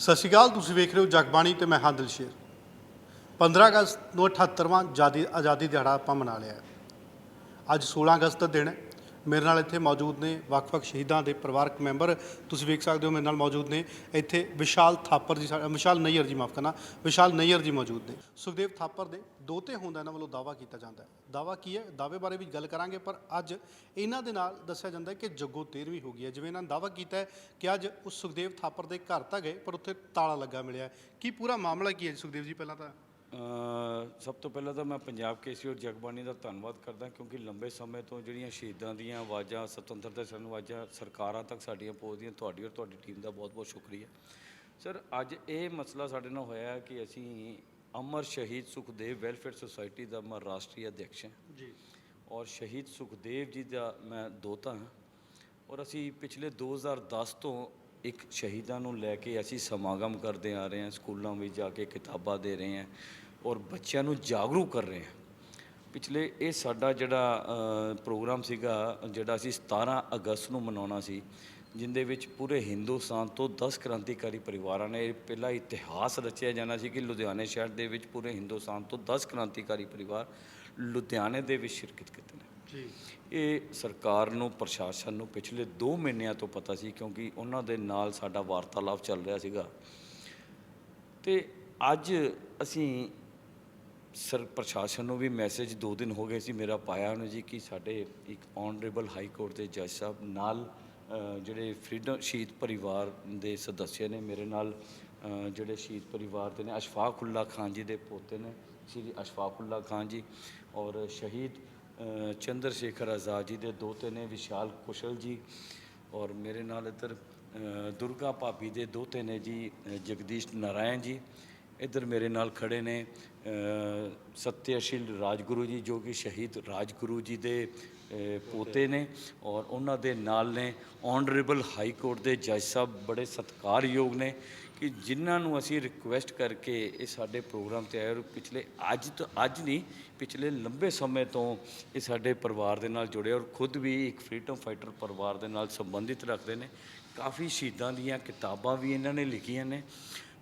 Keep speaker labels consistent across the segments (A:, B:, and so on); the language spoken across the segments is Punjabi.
A: ਸਤਿ ਸ਼੍ਰੀ ਅਕਾਲ, ਤੁਸੀਂ ਵੇਖ ਰਹੇ ਹੋ ਜਗਬਾਣੀ ਤੇ ਮੈਂ ਹਾਂ ਦਿਲਸ਼ੇਰ। 15 ਅਗਸਤ ਨੂੰ 78ਵਾਂ ਆਜ਼ਾਦੀ ਆਜ਼ਾਦੀ ਦਿਹਾੜਾ ਆਪਾਂ ਮਨਾ ਲਿਆ ਅੱਜ 16 ਅਗਸਤ ਦਾ ਦਿਨ ਹੈ। ਮੇਰੇ ਨਾਲ ਇੱਥੇ ਮੌਜੂਦ ਨੇ ਵੱਖ-ਵੱਖ ਸ਼ਹੀਦਾਂ ਦੇ ਪਰਿਵਾਰਕ ਮੈਂਬਰ। ਤੁਸੀਂ ਵੇਖ ਸਕਦੇ ਹੋ ਮੇਰੇ ਨਾਲ ਮੌਜੂਦ ਨੇ ਇੱਥੇ ਵਿਸ਼ਾਲ ਥਾਪਰ ਜੀ ਸਾ- ਵਿਸ਼ਾਲ ਨਈਅਰ ਜੀ, ਮਾਫ ਕਰਨਾ, ਵਿਸ਼ਾਲ ਨਈਅਰ ਜੀ ਮੌਜੂਦ ਨੇ। ਸੁਖਦੇਵ ਥਾਪਰ ਦੇ ਦੋਤੇ ਹੁੰਦਾ ਇਹਨਾਂ ਵੱਲੋਂ ਦਾਵਾ ਕੀਤਾ ਜਾਂਦਾ ਹੈ। ਦਾਵਾ ਕੀ ਹੈ? ਦਾਅਵੇ ਬਾਰੇ ਵੀ ਗੱਲ ਕਰਾਂਗੇ, ਪਰ ਅੱਜ ਇਹਨਾਂ ਦੇ ਨਾਲ ਦੱਸਿਆ ਜਾਂਦਾ ਹੈ ਕਿ ਜੱਗੋ 13ਵੀਂ ਹੋ ਗਈ ਹੈ। ਜਿਵੇਂ ਇਹਨਾਂ ਨੇ ਦਾਵਾ ਕੀਤਾ ਹੈ ਕਿ ਅੱਜ ਉਸ ਸੁਖਦੇਵ ਥਾਪਰ ਦੇ ਘਰ ਤਾਂ ਗਏ, ਪਰ ਉੱਥੇ ਤਾਲਾ ਲੱਗਾ ਮਿਲਿਆ ਹੈ। ਕੀ ਪੂਰਾ ਮਾਮਲਾ ਕੀ ਹੈ ਜੀ ਸੁਖਦੇਵ ਜੀ, ਪਹਿਲਾਂ ਤਾਂ
B: ਸਭ ਤੋਂ ਪਹਿਲਾਂ ਤਾਂ ਮੈਂ ਪੰਜਾਬ ਕੇਸਰੀ ਔਰ ਜਗਬਾਣੀ ਦਾ ਧੰਨਵਾਦ ਕਰਦਾ ਕਿਉਂਕਿ ਲੰਬੇ ਸਮੇਂ ਤੋਂ ਜਿਹੜੀਆਂ ਸ਼ਹੀਦਾਂ ਦੀਆਂ ਆਵਾਜ਼ਾਂ ਸੁਤੰਤਰਤਾ ਸੰਗਰਾਮ ਆਵਾਜ਼ਾਂ ਸਰਕਾਰਾਂ ਤੱਕ ਸਾਡੀਆਂ ਪਹੁੰਚਦੀਆਂ ਤੁਹਾਡੀ ਔਰ ਤੁਹਾਡੀ ਟੀਮ ਦਾ ਬਹੁਤ-ਬਹੁਤ ਸ਼ੁਕਰੀਆ। ਸਰ ਅੱਜ ਇਹ ਮਸਲਾ ਸਾਡੇ ਨਾਲ ਹੋਇਆ ਹੈ ਕਿ ਅਸੀਂ ਅਮਰ ਸ਼ਹੀਦ ਸੁਖਦੇਵ ਵੈਲਫੇਅਰ ਸੁਸਾਇਟੀ ਦਾ ਮੈਂ ਰਾਸ਼ਟਰੀ ਅਧਿਕਸ਼ ਹਾਂ।
A: ਜੀ।
B: ਔਰ ਸ਼ਹੀਦ ਸੁਖਦੇਵ ਜੀ ਦਾ ਮੈਂ ਦੋਤਾ ਹਾਂ। ਔਰ ਅਸੀਂ ਪਿਛਲੇ 2010 ਤੋਂ ਇੱਕ ਸ਼ਹੀਦਾਂ ਨੂੰ ਲੈ ਕੇ ਅਸੀਂ ਸਮਾਗਮ ਕਰਦੇ ਆ ਰਹੇ ਹਾਂ, ਸਕੂਲਾਂ ਵਿੱਚ ਜਾ ਕੇ ਕਿਤਾਬਾਂ ਦੇ ਰਹੇ ਹਾਂ ਔਰ ਬੱਚਿਆਂ ਨੂੰ ਜਾਗਰੂਕ ਕਰ ਰਹੇ ਹਾਂ। ਪਿਛਲੇ ਇਹ ਸਾਡਾ ਜਿਹੜਾ ਪ੍ਰੋਗਰਾਮ ਸੀਗਾ, ਜਿਹੜਾ ਅਸੀਂ 17 ਅਗਸਤ ਨੂੰ ਮਨਾਉਣਾ ਸੀ, ਜਿੰਦੇ ਵਿੱਚ ਪੂਰੇ ਹਿੰਦੁਸਤਾਨ ਤੋਂ 10 ਕ੍ਰਾਂਤੀਕਾਰੀ ਪਰਿਵਾਰਾਂ ਨੇ ਪਹਿਲਾ ਇਤਿਹਾਸ ਰਚਿਆ ਜਾਣਾ ਸੀ ਕਿ ਲੁਧਿਆਣੇ ਸ਼ਹਿਰ ਦੇ ਵਿੱਚ ਪੂਰੇ ਹਿੰਦੁਸਤਾਨ ਤੋਂ 10 ਕ੍ਰਾਂਤੀਕਾਰੀ ਪਰਿਵਾਰ ਲੁਧਿਆਣੇ ਦੇ ਵਿੱਚ ਸ਼ਿਰਕਤ ਕੀਤੇ ਨੇ। ਇਹ ਸਰਕਾਰ ਨੂੰ, ਪ੍ਰਸ਼ਾਸਨ ਨੂੰ ਪਿਛਲੇ 2 ਮਹੀਨਿਆਂ ਤੋਂ ਪਤਾ ਸੀ ਕਿਉਂਕਿ ਉਹਨਾਂ ਦੇ ਨਾਲ ਸਾਡਾ ਵਾਰਤਾਲਾਪ ਚੱਲ ਰਿਹਾ ਸੀਗਾ। ਤੇ ਅੱਜ ਅਸੀਂ ਸਰ, ਪ੍ਰਸ਼ਾਸਨ ਨੂੰ ਵੀ ਮੈਸੇਜ 2 ਦਿਨ ਹੋ ਗਏ ਸੀ। ਮੇਰਾ ਪਾਇਆ ਉਹਨੇ ਜੀ ਕਿ ਸਾਡੇ ਇੱਕ ਆਨਰੇਬਲ ਹਾਈ ਕੋਰਟ ਦੇ ਜੱਜ ਸਾਹਿਬ ਨਾਲ ਜਿਹੜੇ ਫਰੀडम ਸ਼ਹੀਦ ਪਰਿਵਾਰ ਦੇ ਸਦੱਸਿਆ ਨੇ ਮੇਰੇ ਨਾਲ ਜਿਹੜੇ ਸ਼ਹੀਦ ਪਰਿਵਾਰ ਦੇ ਨੇ ਅਸ਼ਫਾਕੁੱਲਾ ਖਾਨ ਜੀ ਦੇ ਪੋਤੇ ਨੇ, ਸ਼੍ਰੀ ਅਸ਼ਫਾਕੁੱਲਾ ਖਾਨ ਜੀ ਔਰ ਸ਼ਹੀਦ ਚੰਦਰ ਸ਼ੇਖਰ ਆਜ਼ਾਦ ਜੀ ਦੇ ਦੋਤੇ ਨੇ, ਵਿਸ਼ਾਲ ਕੁਸ਼ਲ ਜੀ ਔਰ ਮੇਰੇ ਨਾਲ ਇੱਧਰ ਦੁਰਗਾ ਭਾਬੀ ਦੇ ਦੋਤੇ ਨੇ ਜੀ ਜਗਦੀਸ਼ ਨਾਰਾਇਣ ਜੀ। ਇੱਧਰ ਮੇਰੇ ਨਾਲ ਖੜੇ ਨੇ ਸਤਿਆਸ਼ੀਲ ਰਾਜਗੁਰੂ ਜੀ, ਜੋ ਕਿ ਸ਼ਹੀਦ ਰਾਜਗੁਰੂ ਜੀ ਦੇ ਪੋਤੇ ਨੇ ਔਰ ਉਹਨਾਂ ਦੇ ਨਾਲ ਨੇ ਆਨਰੇਬਲ ਹਾਈ ਕੋਰਟ ਦੇ ਜੱਜ ਸਾਹਿਬ ਬੜੇ ਸਤਿਕਾਰਯੋਗ ਨੇ ਕਿ ਜਿਨ੍ਹਾਂ ਨੂੰ ਅਸੀਂ ਰਿਕੁਐਸਟ ਕਰਕੇ ਇਹ ਸਾਡੇ ਪ੍ਰੋਗਰਾਮ ਤੇ ਆਏ ਔਰ ਪਿਛਲੇ ਅੱਜ ਤੋਂ ਅੱਜ ਨਹੀਂ ਪਿਛਲੇ ਲੰਬੇ ਸਮੇਂ ਤੋਂ ਇਹ ਸਾਡੇ ਪਰਿਵਾਰ ਦੇ ਨਾਲ ਜੁੜੇ ਔਰ ਖੁਦ ਵੀ ਇੱਕ ਫਰੀडम ਫਾਈਟਰ ਪਰਿਵਾਰ ਦੇ ਨਾਲ ਸੰਬੰਧਿਤ ਰੱਖਦੇ ਨੇ। ਕਾਫੀ ਸ਼ਹੀਦਾਂ ਦੀਆਂ ਕਿਤਾਬਾਂ ਵੀ ਇਹਨਾਂ ਨੇ ਲਿਖੀਆਂ ਨੇ।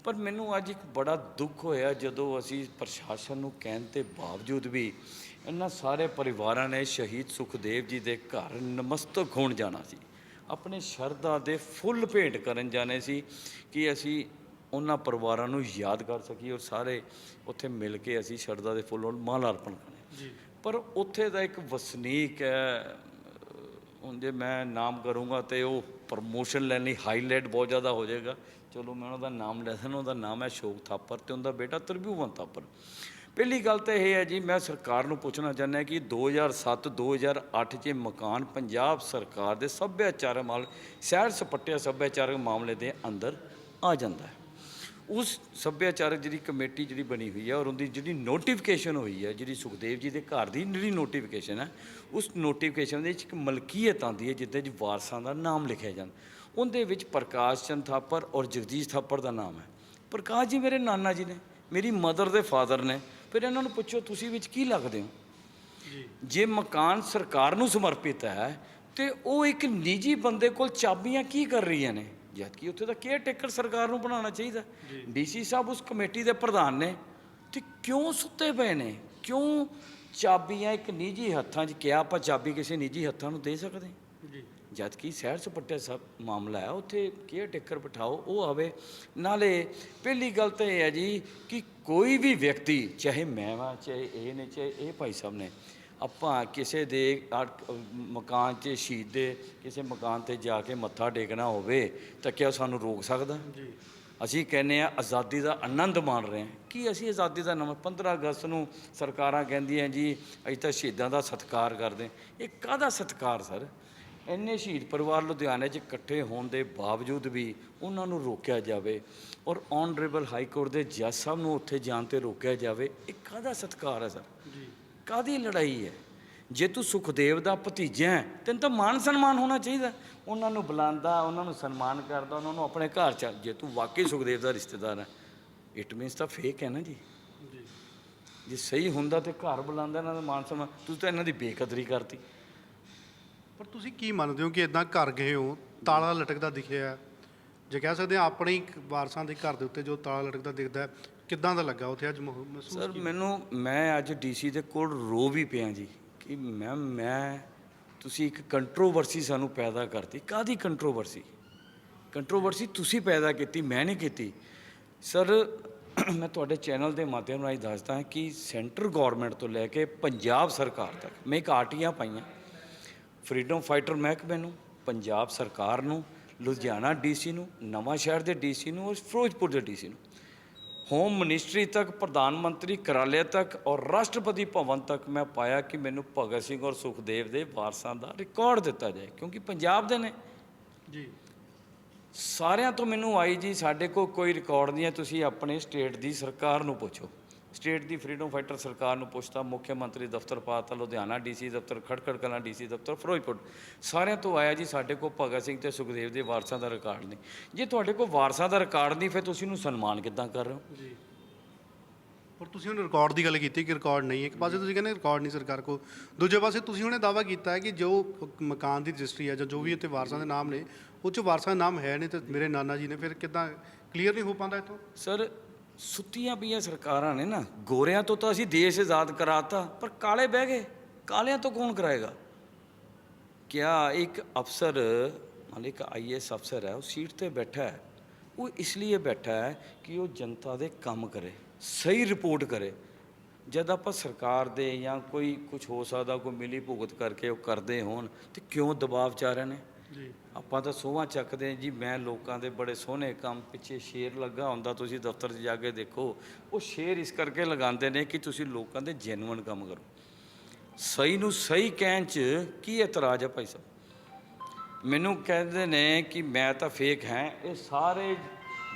B: ਪਰ ਮੈਨੂੰ ਅੱਜ ਇੱਕ ਬੜਾ ਦੁੱਖ ਹੋਇਆ ਜਦੋਂ ਅਸੀਂ ਪ੍ਰਸ਼ਾਸਨ ਨੂੰ ਕਹਿਣ ਤੇ ਬਾਵਜੂਦ ਵੀ ਇਹਨਾਂ ਸਾਰੇ ਪਰਿਵਾਰਾਂ ਨੇ ਸ਼ਹੀਦ ਸੁਖਦੇਵ ਜੀ ਦੇ ਘਰ ਨਮਸਤਕ ਹੋਣ ਜਾਣਾ ਸੀ। ਆਪਣੇ ਸ਼ਰਧਾ ਦੇ ਫੁੱਲ ਭੇਟ ਕਰਨ ਜਾਣੇ ਸੀ ਕਿ ਅਸੀਂ ਉਹਨਾਂ ਪਰਿਵਾਰਾਂ ਨੂੰ ਯਾਦ ਕਰ ਸਕੀਏ ਔਰ ਸਾਰੇ ਉੱਥੇ ਮਿਲ ਕੇ ਅਸੀਂ ਸ਼ਰਧਾ ਦੇ ਫੁੱਲ ਔਰ ਮਾਲਾ ਅਰਪਣ ਕਰੇ
A: ਜੀ।
B: ਪਰ ਉੱਥੇ ਦਾ ਇੱਕ ਵਸਨੀਕ ਹੈ ਹੁਣ ਜੇ ਮੈਂ ਨਾਮ ਕਰੂੰਗਾ ਤੇ ਉਹ ਪ੍ਰਮੋਸ਼ਨ ਲੈਣ ਲਈ ਹਾਈਲਾਈਟ ਬਹੁਤ ਜ਼ਿਆਦਾ ਹੋ ਜਾਏਗਾ। ਚਲੋ ਮੈਂ ਉਹਨਾਂ ਦਾ ਨਾਮ ਲੈ ਦਿੰਦਾ ਉਹਦਾ ਨਾਮ ਹੈ ਸ਼ੋਕ ਥਾਪਰ ਤੇ ਉਹਦਾ ਬੇਟਾ ਤਰਬਿਊਵਨ ਥਾਪਰ। ਪਹਿਲੀ ਗੱਲ ਤਾਂ ਇਹ ਹੈ ਜੀ ਮੈਂ ਸਰਕਾਰ ਨੂੰ ਪੁੱਛਣਾ ਚਾਹੁੰਦਾ ਕਿ 2007 2008 'ਚ ਮਕਾਨ ਪੰਜਾਬ ਸਰਕਾਰ ਦੇ ਸੱਭਿਆਚਾਰਕ ਮਾਮਲੇ ਸ਼ਹਿਰ ਸਪੱਟਿਆ ਸੱਭਿਆਚਾਰਕ ਮਾਮਲੇ ਦੇ ਅੰਦਰ ਆ ਜਾਂਦਾ ਹੈ। ਉਸ ਸੱਭਿਆਚਾਰਕ ਜਿਹੜੀ ਕਮੇਟੀ ਜਿਹੜੀ ਬਣੀ ਹੋਈ ਹੈ ਔਰ ਉਹਦੀ ਜਿਹੜੀ ਨੋਟੀਫਿਕੇਸ਼ਨ ਹੋਈ ਹੈ ਜਿਹੜੀ ਸੁਖਦੇਵ ਜੀ ਦੇ ਘਰ ਦੀ ਜਿਹੜੀ ਨੋਟੀਫਿਕੇਸ਼ਨ ਹੈ ਉਸ ਨੋਟੀਫਿਕੇਸ਼ਨ ਦੇ ਵਿੱਚ ਇੱਕ ਮਲਕੀਅਤ ਆਉਂਦੀ ਹੈ ਜਿੱਤੇ ਚ ਵਾਰਸਾਂ ਦਾ ਨਾਮ ਲਿਖਿਆ ਜਾਂਦਾ। ਉਹਦੇ ਵਿੱਚ ਪ੍ਰਕਾਸ਼ ਚੰਦ ਥਾਪਰ ਔਰ ਜਗਦੀਸ਼ ਥਾਪਰ ਦਾ ਨਾਮ ਹੈ। ਪ੍ਰਕਾਸ਼ ਜੀ ਮੇਰੇ ਨਾਨਾ ਜੀ ਨੇ ਮੇਰੀ ਮਦਰ ਦੇ ਫਾਦਰ ਨੇ। ਫਿਰ ਇਹਨਾਂ ਨੂੰ ਪੁੱਛੋ ਤੁਸੀਂ ਵਿੱਚ ਕੀ ਲੱਗਦੇ ਹੋ?
A: ਜੀ।
B: ਜੇ ਮਕਾਨ ਸਰਕਾਰ ਨੂੰ ਸਮਰਪਿਤ ਹੈ ਤੇ ਉਹ ਇੱਕ ਨਿੱਜੀ ਬੰਦੇ ਕੋਲ ਚਾਬੀਆਂ ਕੀ ਕਰ ਰਹੀਆਂ ਨੇ? ਜਦ ਕਿ ਉੱਥੇ ਦਾ ਕੇਅਰ ਟੇਕਰ ਸਰਕਾਰ ਨੂੰ ਬਣਾਉਣਾ ਚਾਹੀਦਾ। ਡੀਸੀ ਸਾਹਿਬ ਉਸ ਕਮੇਟੀ ਦੇ ਪ੍ਰਧਾਨ ਨੇ ਤੇ ਕਿਉਂ ਸੁੱਤੇ ਪਏ ਨੇ? ਕਿਉਂ ਚਾਬੀਆਂ ਇੱਕ ਨਿੱਜੀ ਹੱਥਾਂ 'ਚ ਕਿਹਾ ਆਪਾਂ ਚਾਬੀ ਕਿਸੇ ਨਿੱਜੀ ਹੱਥਾਂ ਨੂੰ ਦੇ ਸਕਦੇ?
A: ਜੀ।
B: ਜਦ ਕਿ ਸ਼ਹਿਰ ਸਪੱਟੇ ਸਭ ਮਾਮਲਾ ਹੈ ਉੱਥੇ ਕੇਅਰ ਟੇਕਰ ਬਿਠਾਓ ਉਹ ਆਵੇ। ਨਾਲੇ ਪਹਿਲੀ ਗੱਲ ਤਾਂ ਇਹ ਹੈ ਜੀ ਕਿ ਕੋਈ ਵੀ ਵਿਅਕਤੀ ਚਾਹੇ ਮੈਂ ਵਾਂ ਚਾਹੇ ਇਹ ਨੇ ਚਾਹੇ ਇਹ ਭਾਈ ਸਾਹਿਬ ਨੇ ਆਪਾਂ ਕਿਸੇ ਦੇ ਮਕਾਨ 'ਚ ਸ਼ਹੀਦ ਦੇ ਕਿਸੇ ਮਕਾਨ ਤੇ ਜਾ ਕੇ ਮੱਥਾ ਟੇਕਣਾ ਹੋਵੇ ਤਾਂ ਕਿਆ ਸਾਨੂੰ ਰੋਕ ਸਕਦਾ?
A: ਜੀ।
B: ਅਸੀਂ ਕਹਿੰਦੇ ਆ ਆਜ਼ਾਦੀ ਦਾ ਆਨੰਦ ਮਾਣ ਰਹੇ ਹਾਂ। ਕੀ ਅਸੀਂ ਆਜ਼ਾਦੀ ਦਾ ਨਵਾਂ 15 ਅਗਸਤ ਨੂੰ ਸਰਕਾਰਾਂ ਕਹਿੰਦੀਆਂ ਜੀ ਅਸੀਂ ਤਾਂ ਸ਼ਹੀਦਾਂ ਦਾ ਸਤਿਕਾਰ ਕਰਦੇ ਹਾਂ। ਇਹ ਕਾਹਦਾ ਸਤਿਕਾਰ ਸਰ? ਇੰਨੇ ਸ਼ਹੀਦ ਪਰਿਵਾਰ ਲੁਧਿਆਣੇ 'ਚ ਇਕੱਠੇ ਹੋਣ ਦੇ ਬਾਵਜੂਦ ਵੀ ਉਹਨਾਂ ਨੂੰ ਰੋਕਿਆ ਜਾਵੇ ਔਰ ਆਨਰੇਬਲ ਹਾਈ ਕੋਰਟ ਦੇ ਜੱਜ ਸਾਹਿਬ ਨੂੰ ਉੱਥੇ ਜਾਣ ਤੇ ਰੋਕਿਆ ਜਾਵੇ ਇਹ ਕਾਹਦਾ ਸਤਿਕਾਰ ਹੈ ਸਰ?
A: ਜੀ।
B: ਕਾਦੀ ਲੜਾਈ ਹੈ? ਜੇ ਤੂੰ ਸੁਖਦੇਵ ਦਾ ਭਤੀਜਾ ਹੈ ਤੈਨੂੰ ਤਾਂ ਮਾਨ ਸਨਮਾਨ ਹੋਣਾ ਚਾਹੀਦਾ। ਉਹਨਾਂ ਨੂੰ ਬੁਲਾਉਂਦਾ ਉਹਨਾਂ ਨੂੰ ਸਨਮਾਨ ਕਰਦਾ ਉਹਨਾਂ ਨੂੰ ਆਪਣੇ ਘਰ ਚ ਜੇ ਤੂੰ ਵਾਕਈ ਸੁਖਦੇਵ ਦਾ ਰਿਸ਼ਤੇਦਾਰ ਹੈ ਇਟ ਮੀਨਸ ਤਾਂ ਫੇਕ ਹੈ ਨਾ ਜੀ।
A: ਜੀ।
B: ਸਹੀ ਹੁੰਦਾ ਤੇ ਘਰ ਬੁਲਾਉਂਦਾ ਇਹਨਾਂ ਦਾ ਮਾਨ ਸਨਮਾਨ ਤੁਸੀਂ ਤਾਂ ਇਹਨਾਂ ਦੀ ਬੇਕਦਰੀ ਕਰਤੀ।
A: ਪਰ ਤੁਸੀਂ ਕੀ ਮੰਨਦੇ ਹੋ ਕਿ ਇਦਾਂ ਘਰ ਗਏ ਹੋ ਤਾਲਾ ਲਟਕਦਾ ਦਿਖਿਆ ਜੇ ਕਹਿ ਸਕਦੇ ਹਾਂ ਆਪਣੇ ਹੀ ਵਾਰਸਾਂ ਦੇ ਘਰ ਦੇ ਉੱਤੇ ਜੋ ਤਾਲਾ ਲਟਕਦਾ ਦਿਖਦਾ ਕਿੱਦਾਂ ਦਾ ਲੱਗਾ ਉੱਥੇ ਅੱਜ ਮਹ- ਮਹਿਸੂਸ
B: ਸਰ ਮੈਨੂੰ ਮੈਂ ਅੱਜ ਡੀਸੀ ਦੇ ਕੋਲ ਰੋ ਵੀ ਪਿਆ ਜੀ ਕਿ ਮੈਂ ਮੈਂ ਤੁਸੀਂ ਇੱਕ ਕੰਟਰੋਵਰਸੀ ਸਾਨੂੰ ਪੈਦਾ ਕਰਤੀ। ਕਾਦੀ ਕੰਟਰੋਵਰਸੀ ਕੰਟਰੋਵਰਸੀ ਤੁਸੀਂ ਪੈਦਾ ਕੀਤੀ ਮੈਂ ਨਹੀਂ ਕੀਤੀ। ਸਰ ਮੈਂ ਤੁਹਾਡੇ ਚੈਨਲ ਦੇ ਮਾਧਿਅਮ ਰਾਹੀਂ ਦੱਸਦਾ ਹਾਂ ਕਿ ਸੈਂਟਰ ਗਵਰਨਮੈਂਟ ਤੋਂ ਲੈ ਕੇ ਪੰਜਾਬ ਸਰਕਾਰ ਤੱਕ ਮੈਂ ਇੱਕ ਆਰਟੀਆਂ ਪਾਈਆਂ। ਫਰੀडम ਫਾਈਟਰ ਮਹਿਕਮੇ ਨੂੰ ਪੰਜਾਬ ਸਰਕਾਰ ਨੂੰ ਲੁਧਿਆਣਾ ਡੀਸੀ ਨੂੰ ਨਵਾਂ ਸ਼ਹਿਰ ਦੇ ਡੀਸੀ ਨੂੰ ਔਰ ਫਿਰੋਜ਼ਪੁਰ ਦੇ ਡੀਸੀ ਨੂੰ। ਹੋਮ ਮਿਨਿਸਟਰੀ ਤੱਕ ਪ੍ਰਧਾਨ ਮੰਤਰੀ ਕਾਰਆਲੇ ਤੱਕ ਔਰ ਰਾਸ਼ਟਰਪਤੀ ਭਵਨ ਤੱਕ ਮੈਂ ਪਾਇਆ ਕਿ ਮੈਨੂੰ ਭਗਤ ਸਿੰਘ ਔਰ ਸੁਖਦੇਵ ਦੇ ਵਾਰਸਾਂ ਦਾ ਰਿਕਾਰਡ ਦਿੱਤਾ ਜਾਏ ਕਿਉਂਕਿ ਪੰਜਾਬ ਦੇ ਨੇ।
A: ਜੀ।
B: ਸਾਰਿਆਂ ਤੋਂ ਮੈਨੂੰ ਆਈ ਜੀ ਸਾਡੇ ਕੋਲ ਕੋਈ ਰਿਕਾਰਡ ਨਹੀਂ ਹੈ ਤੁਸੀਂ ਆਪਣੇ ਸਟੇਟ ਦੀ ਸਰਕਾਰ ਨੂੰ ਪੁੱਛੋ। ਸਟੇਟ ਦੀ ਫਰੀडम ਫਾਈਟਰ ਸਰਕਾਰ ਨੂੰ ਪੁੱਛਤਾ ਮੁੱਖ ਮੰਤਰੀ ਦਫ਼ਤਰ ਪਾਤਾ ਲੁਧਿਆਣਾ ਡੀਸੀ ਦਫ਼ਤਰ ਖਟਕੜ ਕਲਾਂ ਡੀਸੀ ਦਫ਼ਤਰ ਫਿਰੋਜ਼ਪੁਰ। ਸਾਰਿਆਂ ਤੋਂ ਆਇਆ ਜੀ ਸਾਡੇ ਕੋਲ ਭਗਤ ਸਿੰਘ ਤੇ ਸੁਖਦੇਵ ਦੇ ਵਾਰਸਾਂ ਦਾ ਰਿਕਾਰਡ ਨਹੀਂ। ਜੇ ਤੁਹਾਡੇ ਕੋਲ ਵਾਰਸਾਂ ਦਾ ਰਿਕਾਰਡ ਨਹੀਂ ਫਿਰ ਤੁਸੀਂ ਉਹਨੂੰ ਸਨਮਾਨ ਕਿੱਦਾਂ ਕਰ ਰਹੇ ਹੋ?
A: ਜੀ। ਪਰ ਤੁਸੀਂ ਹੁਣ ਰਿਕਾਰਡ ਦੀ ਗੱਲ ਕੀਤੀ ਕਿ ਰਿਕਾਰਡ ਨਹੀਂ ਹੈ। ਇੱਕ ਪਾਸੇ ਤੁਸੀਂ ਕਹਿੰਦੇ ਰਿਕਾਰਡ ਨਹੀਂ ਸਰਕਾਰ ਕੋ ਦੂਜੇ ਪਾਸੇ ਤੁਸੀਂ ਹੁਣੇ ਦਾਵਾ ਕੀਤਾ ਹੈ ਕਿ ਜੋ ਮਕਾਨ ਦੀ ਰਜਿਸਟਰੀ ਹੈ ਜਾਂ ਜੋ ਵੀ ਇੱਥੇ ਵਾਰਸਾਂ ਦੇ ਨਾਮ ਨੇ ਉਹ 'ਚ ਵਾਰਸਾਂ ਦੇ ਨਾਮ ਹੈ ਨਹੀਂ ਤੇ ਮੇਰੇ ਨਾਨਾ ਜੀ ਨੇ ਫਿਰ ਕਿੱਦਾਂ ਕਲੀਅਰ ਨਹੀਂ ਹੋ ਪਾਉਂਦਾ ਇੱਥੋਂ?
B: ਸਰ ਸੁੱਤੀਆਂ ਪਈਆਂ ਸਰਕਾਰਾਂ ਨੇ ਨਾ, ਗੋਰਿਆਂ ਤੋਂ ਤਾਂ ਅਸੀਂ ਦੇਸ਼ ਆਜ਼ਾਦ ਕਰਾਤਾ, ਪਰ ਕਾਲੇ ਬਹਿ ਗਏ। ਕਾਲਿਆਂ ਤੋਂ ਕੌਣ ਕਰਾਏਗਾ? ਕਿਆ ਇੱਕ ਅਫਸਰ ਮੰਨ ਲਓ ਇੱਕ ਆਈਐਸ ਅਫਸਰ ਹੈ, ਉਹ ਸੀਟ ਤੇ ਬੈਠਾ ਹੈ। ਉਹ ਇਸ ਲਈ ਬੈਠਾ ਹੈ ਕਿ ਉਹ ਜਨਤਾ ਦੇ ਕੰਮ ਕਰੇ, ਸਹੀ ਰਿਪੋਰਟ ਕਰੇ। ਜਦ ਆਪਾਂ ਸਰਕਾਰ ਦੇ ਜਾਂ ਕੋਈ ਕੁਝ ਹੋ ਸਕਦਾ, ਕੋਈ ਮਿਲੀ ਭੁਗਤ ਕਰਕੇ ਉਹ ਕਰਦੇ ਹੋਣ, ਤੇ ਕਿਉਂ ਦਬਾਅ ਚ ਰਹੇ ਨੇ?
A: ਜੀ।
B: ਆਪਾਂ ਤਾਂ ਸੋਹਾਂ ਚੱਕਦੇ ਜੀ ਮੈਂ ਲੋਕਾਂ ਦੇ ਬੜੇ ਸੋਹਣੇ ਕੰਮ ਪਿੱਛੇ ਸ਼ੇਰ ਲੱਗਾ ਹੁੰਦਾ ਤੁਸੀਂ ਦਫ਼ਤਰ 'ਚ ਜਾ ਕੇ ਦੇਖੋ। ਉਹ ਸ਼ੇਰ ਇਸ ਕਰਕੇ ਲਗਾਉਂਦੇ ਨੇ ਕਿ ਤੁਸੀਂ ਲੋਕਾਂ ਦੇ ਜੈਨੂਇਨ ਕੰਮ ਕਰੋ। ਸਹੀ ਨੂੰ ਸਹੀ ਕਹਿਣ 'ਚ ਕੀ ਇਤਰਾਜ਼ ਹੈ ਭਾਈ ਸਾਹਿਬ? ਮੈਨੂੰ ਕਹਿੰਦੇ ਨੇ ਕਿ ਮੈਂ ਤਾਂ ਫੇਕ ਹਾਂ ਇਹ ਸਾਰੇ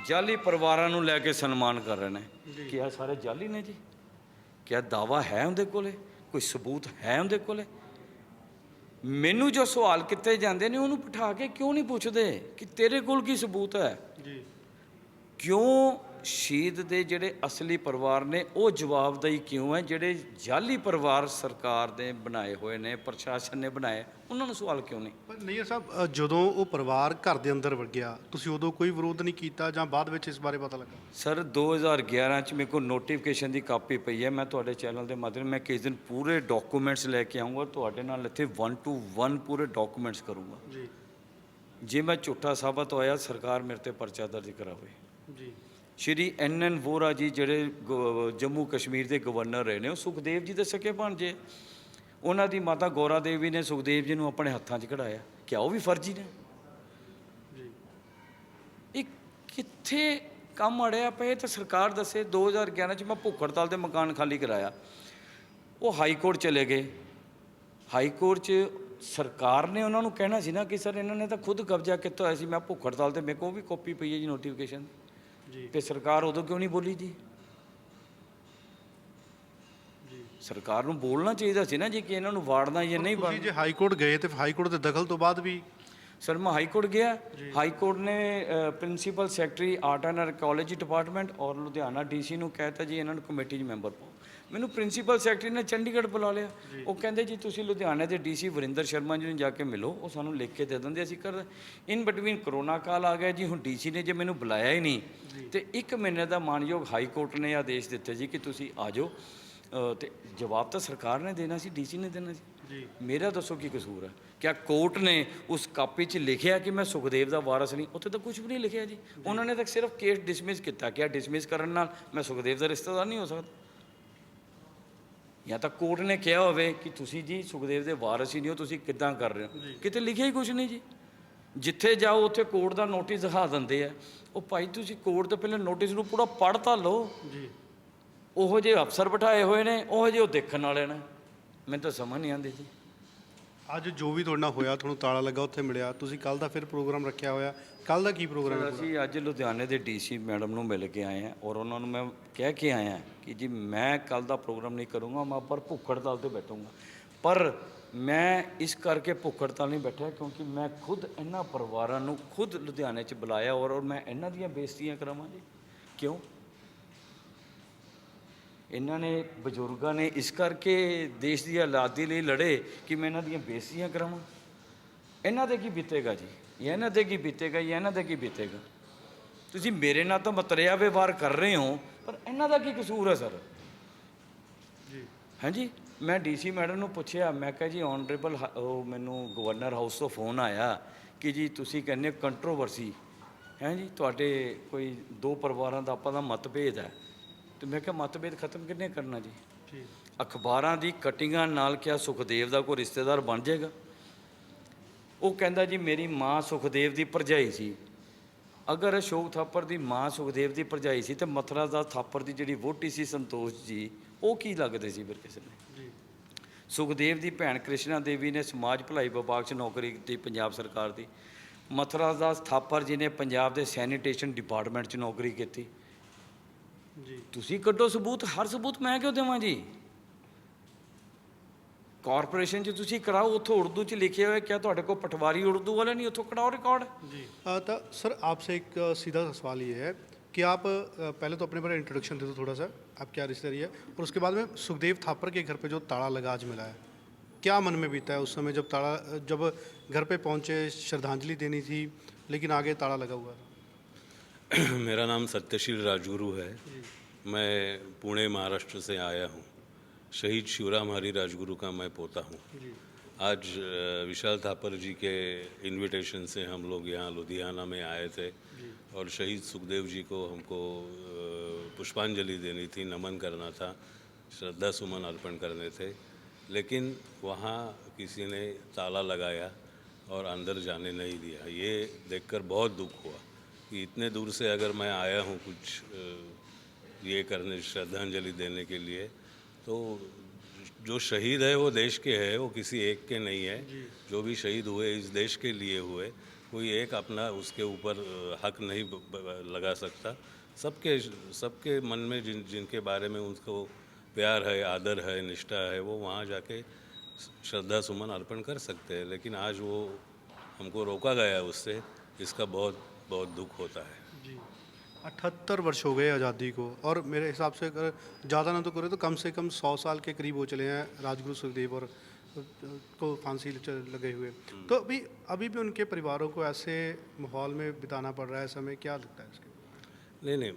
B: ਜਾਲੀ ਪਰਿਵਾਰਾਂ ਨੂੰ ਲੈ ਕੇ ਸਨਮਾਨ ਕਰ ਰਹੇ ਨੇ। ਕੀ ਇਹ ਸਾਰੇ ਜਾਲੀ ਨੇ ਜੀ? ਕਿਆ ਦਾਵਾ ਹੈ ਉਹਦੇ ਕੋਲੇ? ਕੋਈ ਸਬੂਤ ਹੈ ਉਹਦੇ ਕੋਲੇ? ਮੈਨੂੰ ਜੋ ਸਵਾਲ ਕੀਤੇ ਜਾਂਦੇ ਨੇ ਉਹਨੂੰ ਬਿਠਾ ਕੇ ਕਿਉਂ ਨਹੀਂ ਪੁੱਛਦੇ ਕਿ ਤੇਰੇ ਕੋਲ ਕੀ ਸਬੂਤ ਹੈ?
A: ਜੀ।
B: ਕਿਉਂ ਸ਼ਹੀਦ ਦੇ ਜਿਹੜੇ ਅਸਲੀ ਪਰਿਵਾਰ ਨੇ ਉਹ ਜਵਾਬਦੇਹੀ ਕਿਉਂ ਹੈ? ਜਿਹੜੇ ਜਾਲੀ ਪਰਿਵਾਰ ਸਰਕਾਰ ਦੇ ਬਣਾਏ ਹੋਏ ਨੇ ਪ੍ਰਸ਼ਾਸਨ ਨੇ ਬਣਾਏ ਉਹਨਾਂ ਨੂੰ ਸਵਾਲ ਕਿਉਂ ਨਹੀਂ?
A: ਪਰ ਨਹੀਂ ਸਾਹਿਬ ਜਦੋਂ ਉਹ ਪਰਿਵਾਰ ਘਰ ਦੇ ਅੰਦਰ ਵੜ ਗਿਆ ਤੁਸੀਂ ਉਦੋਂ ਕੋਈ ਵਿਰੋਧ ਨਹੀਂ ਕੀਤਾ ਜਾਂ ਬਾਅਦ ਵਿੱਚ ਇਸ ਬਾਰੇ ਪਤਾ ਲੱਗਾ?
B: ਸਰ 2011 ਚ ਮੇਰੇ ਕੋਲ ਨੋਟੀਫਿਕੇਸ਼ਨ ਦੀ ਕਾਪੀ ਪਈ ਹੈ। ਮੈਂ ਤੁਹਾਡੇ ਚੈਨਲ ਦੇ ਮਾਧਿਅਮ ਮੈਂ ਕਿਸ ਦਿਨ ਪੂਰੇ ਡਾਕੂਮੈਂਟਸ ਲੈ ਕੇ ਆਉਂਗਾ ਤੁਹਾਡੇ ਨਾਲ ਇੱਥੇ 1 ਟੂ 1 ਪੂਰੇ ਡਾਕੂਮੈਂਟਸ ਕਰੂੰਗਾ।
A: ਜੀ।
B: ਜੇ ਮੈਂ ਝੂਠਾ ਸਾਬਤ ਹੋਇਆ ਸਰਕਾਰ ਮੇਰੇ ਤੇ ਪਰਚਾ ਦਰਜ ਕਰਾਵੇ।
A: ਜੀ।
B: ਸ਼੍ਰੀ ਐਨ ਐਨ ਵੋਰਾ ਜੀ ਜਿਹੜੇ ਜੰਮੂ ਕਸ਼ਮੀਰ ਦੇ ਗਵਰਨਰ ਰਹੇ ਨੇ ਉਹ ਸੁਖਦੇਵ ਜੀ ਦੇ ਸਕੇ ਭਾਣਜੇ ਉਹਨਾਂ ਦੀ ਮਾਤਾ ਗੌਰਾ ਦੇਵੀ ਨੇ ਸੁਖਦੇਵ ਜੀ ਨੂੰ ਆਪਣੇ ਹੱਥਾਂ 'ਚ ਕਢਾਇਆ। ਕਿਆ ਉਹ ਵੀ ਫਰਜ਼ੀ ਨੇ?
A: ਜੀ।
B: ਇਹ ਕਿੱਥੇ ਕੰਮ ਅੜਿਆ ਪਏ ਤਾਂ ਸਰਕਾਰ ਦੱਸੇ 2011 ਚ ਮੈਂ ਭੁੱਖ ਹੜਤਾਲ ਤੇ ਮਕਾਨ ਖਾਲੀ ਕਰਾਇਆ। ਉਹ ਹਾਈ ਕੋਰਟ ਚਲੇ ਗਏ। ਹਾਈ ਕੋਰਟ ਚ ਸਰਕਾਰ ਨੇ ਉਹਨਾਂ ਨੂੰ ਕਹਿਣਾ ਸੀ ਨਾ ਕਿ ਸਰ ਇਹਨਾਂ ਨੇ ਤਾਂ ਖੁਦ ਕਬਜ਼ਾ ਕੀਤਾ ਹੋਇਆ ਸੀ। ਮੈਂ ਭੁੱਖ ਹੜਤਾਲ ਤੇ ਮੇਰੇ ਕੋਲ ਵੀ ਕਾਪੀ ਪਈ ਹੈ ਜੀ ਨੋਟੀਫਿਕੇਸ਼ਨ।
A: ਜੀ
B: ਤੇ ਸਰਕਾਰ ਉਦੋਂ ਕਿਉਂ ਨਹੀਂ ਬੋਲੀ ਜੀ?
A: ਜੀ।
B: ਸਰਕਾਰ ਨੂੰ ਬੋਲਣਾ ਚਾਹੀਦਾ ਸੀ ਨਾ ਜੀ ਕਿ ਇਹਨਾਂ ਨੂੰ ਵਾੜਨਾ ਜਾਂ ਨਹੀਂ
A: ਤੁਸੀਂ
B: ਵਾੜਨਾ
A: ਜੇ ਹਾਈ ਕੋਰਟ ਗਏ ਤੇ ਹਾਈ ਕੋਰਟ ਦੇ ਦਖਲ ਤੋਂ ਬਾਅਦ ਵੀ
B: ਸਰ ਮੈਂ ਹਾਈ ਕੋਰਟ ਗਿਆ। ਹਾਈ ਕੋਰਟ ਨੇ principal secretary art and archaeology department ਔਰ ਲੁਧਿਆਣਾ ਡੀਸੀ ਨੂੰ ਕਹਿਤਾ ਜੀ ਇਹਨਾਂ ਨੂੰ ਕਮੇਟੀ 'ਚ ਮੈਂਬਰ ਪਾਓ। ਮੈਨੂੰ ਪ੍ਰਿੰਸੀਪਲ ਸੈਕਟਰੀ ਨੇ ਚੰਡੀਗੜ੍ਹ ਬੁਲਾ ਲਿਆ। ਉਹ ਕਹਿੰਦੇ ਜੀ ਤੁਸੀਂ ਲੁਧਿਆਣਾ ਦੇ ਡੀਸੀ ਵਰਿੰਦਰ ਸ਼ਰਮਾ ਜੀ ਨੂੰ ਜਾ ਕੇ ਮਿਲੋ ਉਹ ਸਾਨੂੰ ਲਿਖ ਕੇ ਦੇ ਦਿੰਦੇ ਅਸੀਂ ਕਰ ਇਨ ਬਿਟਵੀਨ ਕਰੋਨਾ ਕਾਲ ਆ ਗਿਆ ਜੀ ਹੁਣ ਡੀਸੀ ਨੇ ਜੇ ਮੈਨੂੰ ਬੁਲਾਇਆ ਹੀ ਨਹੀਂ ਤੇ ਇੱਕ ਮਹੀਨੇ ਦਾ ਮਾਨਯੋਗ ਹਾਈ ਕੋਰਟ ਨੇ ਆਦੇਸ਼ ਦਿੱਤੇ ਜੀ ਕਿ ਤੁਸੀਂ ਆ ਜਾਓ। ਤੇ ਜਵਾਬ ਤਾਂ ਸਰਕਾਰ ਨੇ ਦੇਣਾ ਸੀ ਡੀਸੀ ਨੇ ਦੇਣਾ ਸੀ।
A: ਜੀ।
B: ਮੇਰਾ ਦੱਸੋ ਕੀ ਕਸੂਰ ਹੈ? ਕਿਆ ਕੋਰਟ ਨੇ ਉਸ ਕਾਪੀ 'ਚ ਲਿਖਿਆ ਕਿ ਮੈਂ ਸੁਖਦੇਵ ਦਾ ਵਾਰਸ ਨਹੀਂ? ਉੱਥੇ ਤਾਂ ਕੁਝ ਵੀ ਨਹੀਂ ਲਿਖਿਆ ਜੀ। ਉਹਨਾਂ ਨੇ ਤਾਂ ਸਿਰਫ ਕੇਸ ਡਿਸਮਿਸ ਕੀਤਾ ਕਿਆ ਡਿਸਮਿਸ ਕਰਨ ਨਾਲ ਮੈਂ ਸੁਖਦੇਵ ਦਾ ਰਿਸ਼ਤੇਦਾਰ ਨਹੀਂ ਹੋ ਸਕਦਾ? ਜਾਂ ਤਾਂ ਕੋਰਟ ਨੇ ਕਿਹਾ ਹੋਵੇ ਕਿ ਤੁਸੀਂ ਜੀ ਸੁਖਦੇਵ ਦੇ ਵਾਰਸ ਹੀ ਨਹੀਂ ਹੋ ਤੁਸੀਂ ਕਿੱਦਾਂ ਕਰ ਰਹੇ ਹੋ? ਕਿਤੇ ਲਿਖਿਆ ਹੀ ਕੁਝ ਨਹੀਂ ਜੀ। ਜਿੱਥੇ ਜਾਓ ਉੱਥੇ ਕੋਰਟ ਦਾ ਨੋਟਿਸ ਦਿਖਾ ਦਿੰਦੇ ਆ। ਉਹ ਭਾਈ ਤੁਸੀਂ ਕੋਰਟ ਤੋਂ ਪਹਿਲਾਂ ਨੋਟਿਸ ਨੂੰ ਪੂਰਾ ਪੜ੍ਹ ਤਾਂ ਲਓ।
A: ਜੀ।
B: ਉਹੋ ਜਿਹੇ ਅਫਸਰ ਬਿਠਾਏ ਹੋਏ ਨੇ ਉਹੋ ਜਿਹੇ ਉਹ ਦੇਖਣ ਵਾਲੇ ਨੇ। ਮੈਨੂੰ ਤਾਂ ਸਮਝ ਨਹੀਂ ਆਉਂਦੀ ਜੀ।
A: ਅੱਜ ਜੋ ਵੀ ਤੁਹਾਡੇ ਨਾਲ ਹੋਇਆ ਤੁਹਾਨੂੰ ਤਾਲਾ ਲੱਗਾ ਉੱਥੇ ਮਿਲਿਆ। ਤੁਸੀਂ ਕੱਲ ਦਾ ਫਿਰ ਪ੍ਰੋਗਰਾਮ ਰੱਖਿਆ ਹੋਇਆ। ਕੱਲ ਦਾ ਕੀ ਪ੍ਰੋਗਰਾਮ ਹੈ
B: ਅਸੀਂ ਅੱਜ ਲੁਧਿਆਣੇ ਦੇ ਡੀਸੀ ਮੈਡਮ ਨੂੰ ਮਿਲ ਕੇ ਆਏ ਹਾਂ ਔਰ ਉਹਨਾਂ ਨੂੰ ਮੈਂ ਕਹਿ ਕੇ ਆਇਆ ਕਿ ਜੀ ਮੈਂ ਕੱਲ ਦਾ ਪ੍ਰੋਗਰਾਮ ਨਹੀਂ ਕਰੂੰਗਾ ਮੈਂ ਪਰ ਭੁੱਖ ਹੜਤਾਲ ਤੇ ਬੈਠੂੰਗਾ। ਪਰ ਮੈਂ ਇਸ ਕਰਕੇ ਭੁੱਖ ਹੜਤਾਲ ਨਹੀਂ ਬੈਠਾ ਕਿਉਂਕਿ ਮੈਂ ਖੁਦ ਇਹਨਾਂ ਪਰਿਵਾਰਾਂ ਨੂੰ ਖੁਦ ਲੁਧਿਆਣੇ 'ਚ ਬੁਲਾਇਆ ਔਰ ਔਰ ਮੈਂ ਇਹਨਾਂ ਦੀਆਂ ਬੇਇੱਜ਼ਤੀਆਂ ਕਰਾਵਾਂ ਜੀ। ਕਿਉਂ? ਇਹਨਾਂ ਨੇ ਬਜ਼ੁਰਗਾਂ ਨੇ ਇਸ ਕਰਕੇ ਦੇਸ਼ ਦੀ ਆਜ਼ਾਦੀ ਲਈ ਲੜੇ ਕਿ ਮੈਂ ਇਹਨਾਂ ਦੀਆਂ ਬੇਇੱਜ਼ਤੀਆਂ ਕਰਾਵਾਂ। ਇਹਨਾਂ ਦੇ ਕੀ ਬੀਤੇਗਾ ਜੀ? ਇਹਨਾਂ ਦੇ ਕੀ ਬੀਤੇਗਾ ਇਹਨਾਂ ਦੇ ਕੀ ਬੀਤੇਗਾ? ਤੁਸੀਂ ਮੇਰੇ ਨਾਲ ਤਾਂ ਮਤਰਿਆ ਵਿਵਹਾਰ ਕਰ ਰਹੇ ਹੋ ਪਰ ਇਹਨਾਂ ਦਾ ਕੀ ਕਸੂਰ ਹੈ ਸਰ?
A: ਜੀ।
B: ਹਾਂਜੀ? ਮੈਂ ਡੀਸੀ ਮੈਡਮ ਨੂੰ ਪੁੱਛਿਆ ਮੈਂ ਕਿਹਾ ਜੀ ਆਨਰੇਬਲ ਉਹ ਮੈਨੂੰ ਗਵਰਨਰ ਹਾਊਸ ਤੋਂ ਫੋਨ ਆਇਆ ਕਿ ਜੀ ਤੁਸੀਂ ਕਹਿੰਦੇ ਕੰਟਰੋਵਰਸੀ ਹੈ ਜੀ? ਤੁਹਾਡੇ ਕੋਈ ਦੋ ਪਰਿਵਾਰਾਂ ਦਾ ਆਪਾਂ ਦਾ ਮਤਭੇਦ ਹੈ। ਤੇ ਮੈਂ ਕਿਹਾ ਮਤਭੇਦ ਖਤਮ ਕਿੰਨੇ ਕਰਨਾ ਜੀ?
A: ਜੀ
B: ਅਖਬਾਰਾਂ ਦੀ ਕਟਿੰਗਾਂ ਨਾਲ ਕਿਆ ਸੁਖਦੇਵ ਦਾ ਕੋਈ ਰਿਸ਼ਤੇਦਾਰ ਬਣ ਜਾਏਗਾ? ਉਹ ਕਹਿੰਦਾ ਜੀ ਮੇਰੀ ਮਾਂ ਸੁਖਦੇਵ ਦੀ ਭਰਜਾਈ ਸੀ। ਅਗਰ ਅਸ਼ੋਕ ਥਾਪਰ ਦੀ ਮਾਂ ਸੁਖਦੇਵ ਦੀ ਭਰਜਾਈ ਸੀ ਤੇ ਮਥਰਾ ਦਾ ਥਾਪਰ ਦੀ ਜਿਹੜੀ ਵੋਟੀ ਸੀ ਸੰਤੋਸ਼ ਜੀ ਉਹ ਕੀ ਲੱਗਦੇ ਸੀ ਫਿਰ ਕਿਸੇ ਨੇ?
A: ਜੀ।
B: ਸੁਖਦੇਵ ਦੀ ਭੈਣ ਕ੍ਰਿਸ਼ਨਾ ਦੇਵੀ ਨੇ ਸਮਾਜ ਭਲਾਈ ਵਿਭਾਗ 'ਚ ਨੌਕਰੀ ਕੀਤੀ ਪੰਜਾਬ ਸਰਕਾਰ ਦੀ। ਮਥਰਾ ਦਾ ਥਾਪਰ ਜੀ ਨੇ ਪੰਜਾਬ ਦੇ ਸੈਨੀਟੇਸ਼ਨ ਡਿਪਾਰਟਮੈਂਟ 'ਚ ਨੌਕਰੀ ਕੀਤੀ।
A: ਜੀ
B: ਤੁਸੀਂ ਕੱਢੋ ਸਬੂਤ ਹਰ ਸਬੂਤ ਮੈਂ ਕਿਉਂ ਦੇਵਾਂ ਜੀ ਕਾਰਪੋਰੇਸ਼ਨ 'ਚ ਤੁਸੀਂ ਕਰਾਓ ਉੱਥੋਂ ਉਰਦੂ 'ਚ ਲਿਖਿਆ ਹੋਇਆ ਕਿਆ ਤੁਹਾਡੇ ਕੋਲ ਪਟਵਾਰੀ ਉਰਦੂ ਵਾਲੇ ਨਹੀਂ ਉੱਥੋਂ ਕਢਾਓ
A: ਰਿਕਾਰਡ ਜੀ तो सर आपसे एक अ, सीधा सा सवाल ये है कि आप अ, पहले तो अपने बारे इंट्रोडक्शन दे दो थोड़ा सा आप क्या रिश्तेदारी है और उसके बाद में सुखदेव थापर के घर पे जो ताला लगा आज मिला है क्या मन में बीता है उस समय जब ताला जब घर पे पहुंचे श्रद्धांजलि देनी थी लेकिन आगे ताला लगा हुआ था
C: मेरा नाम सत्यशील राजगुरु है। मैं पुणे, महाराष्ट्र से आया हूँ। शहीद शिवराम हरि राजगुरु का मैं पोता हूँ। आज विशाल थापर जी के इनविटेशन से हम लोग यहाँ लुधियाना में आए थे और शहीद सुखदेव जी को हमको पुष्पांजलि देनी थी, नमन करना था, श्रद्धा सुमन अर्पण करने थे। लेकिन वहाँ किसी ने ताला लगाया और अंदर जाने नहीं दिया। ये देखकर बहुत दुख हुआ। कि इतने दूर से अगर मैं आया हूँ कुछ ये करने श्रद्धांजलि देने के लिए तो जो शहीद है वो देश के है वो किसी एक के नहीं है। जो। भी शहीद हुए इस देश के लिए हुए कोई एक अपना उसके ऊपर हक नहीं लगा सकता। सबके सबके मन में जिन जिनके बारे में उनको प्यार है आदर है निष्ठा है वो वहाँ जाके श्रद्धा सुमन अर्पण कर सकते हैं। लेकिन आज वो हमको रोका गया उससे इसका बहुत बहुत दुख होता है।
A: जी। अठहत्तर वर्ष हो गए आज़ादी को और मेरे हिसाब से अगर ज़्यादा ना तो करें तो कम से कम सौ साल के करीब हो चले हैं राजगुरु सुखदेव और को फांसी लगे हुए। तो अभी अभी भी उनके परिवारों को ऐसे माहौल में बिताना पड़ रहा है समय क्या लगता है इसके?
C: नहीं नहीं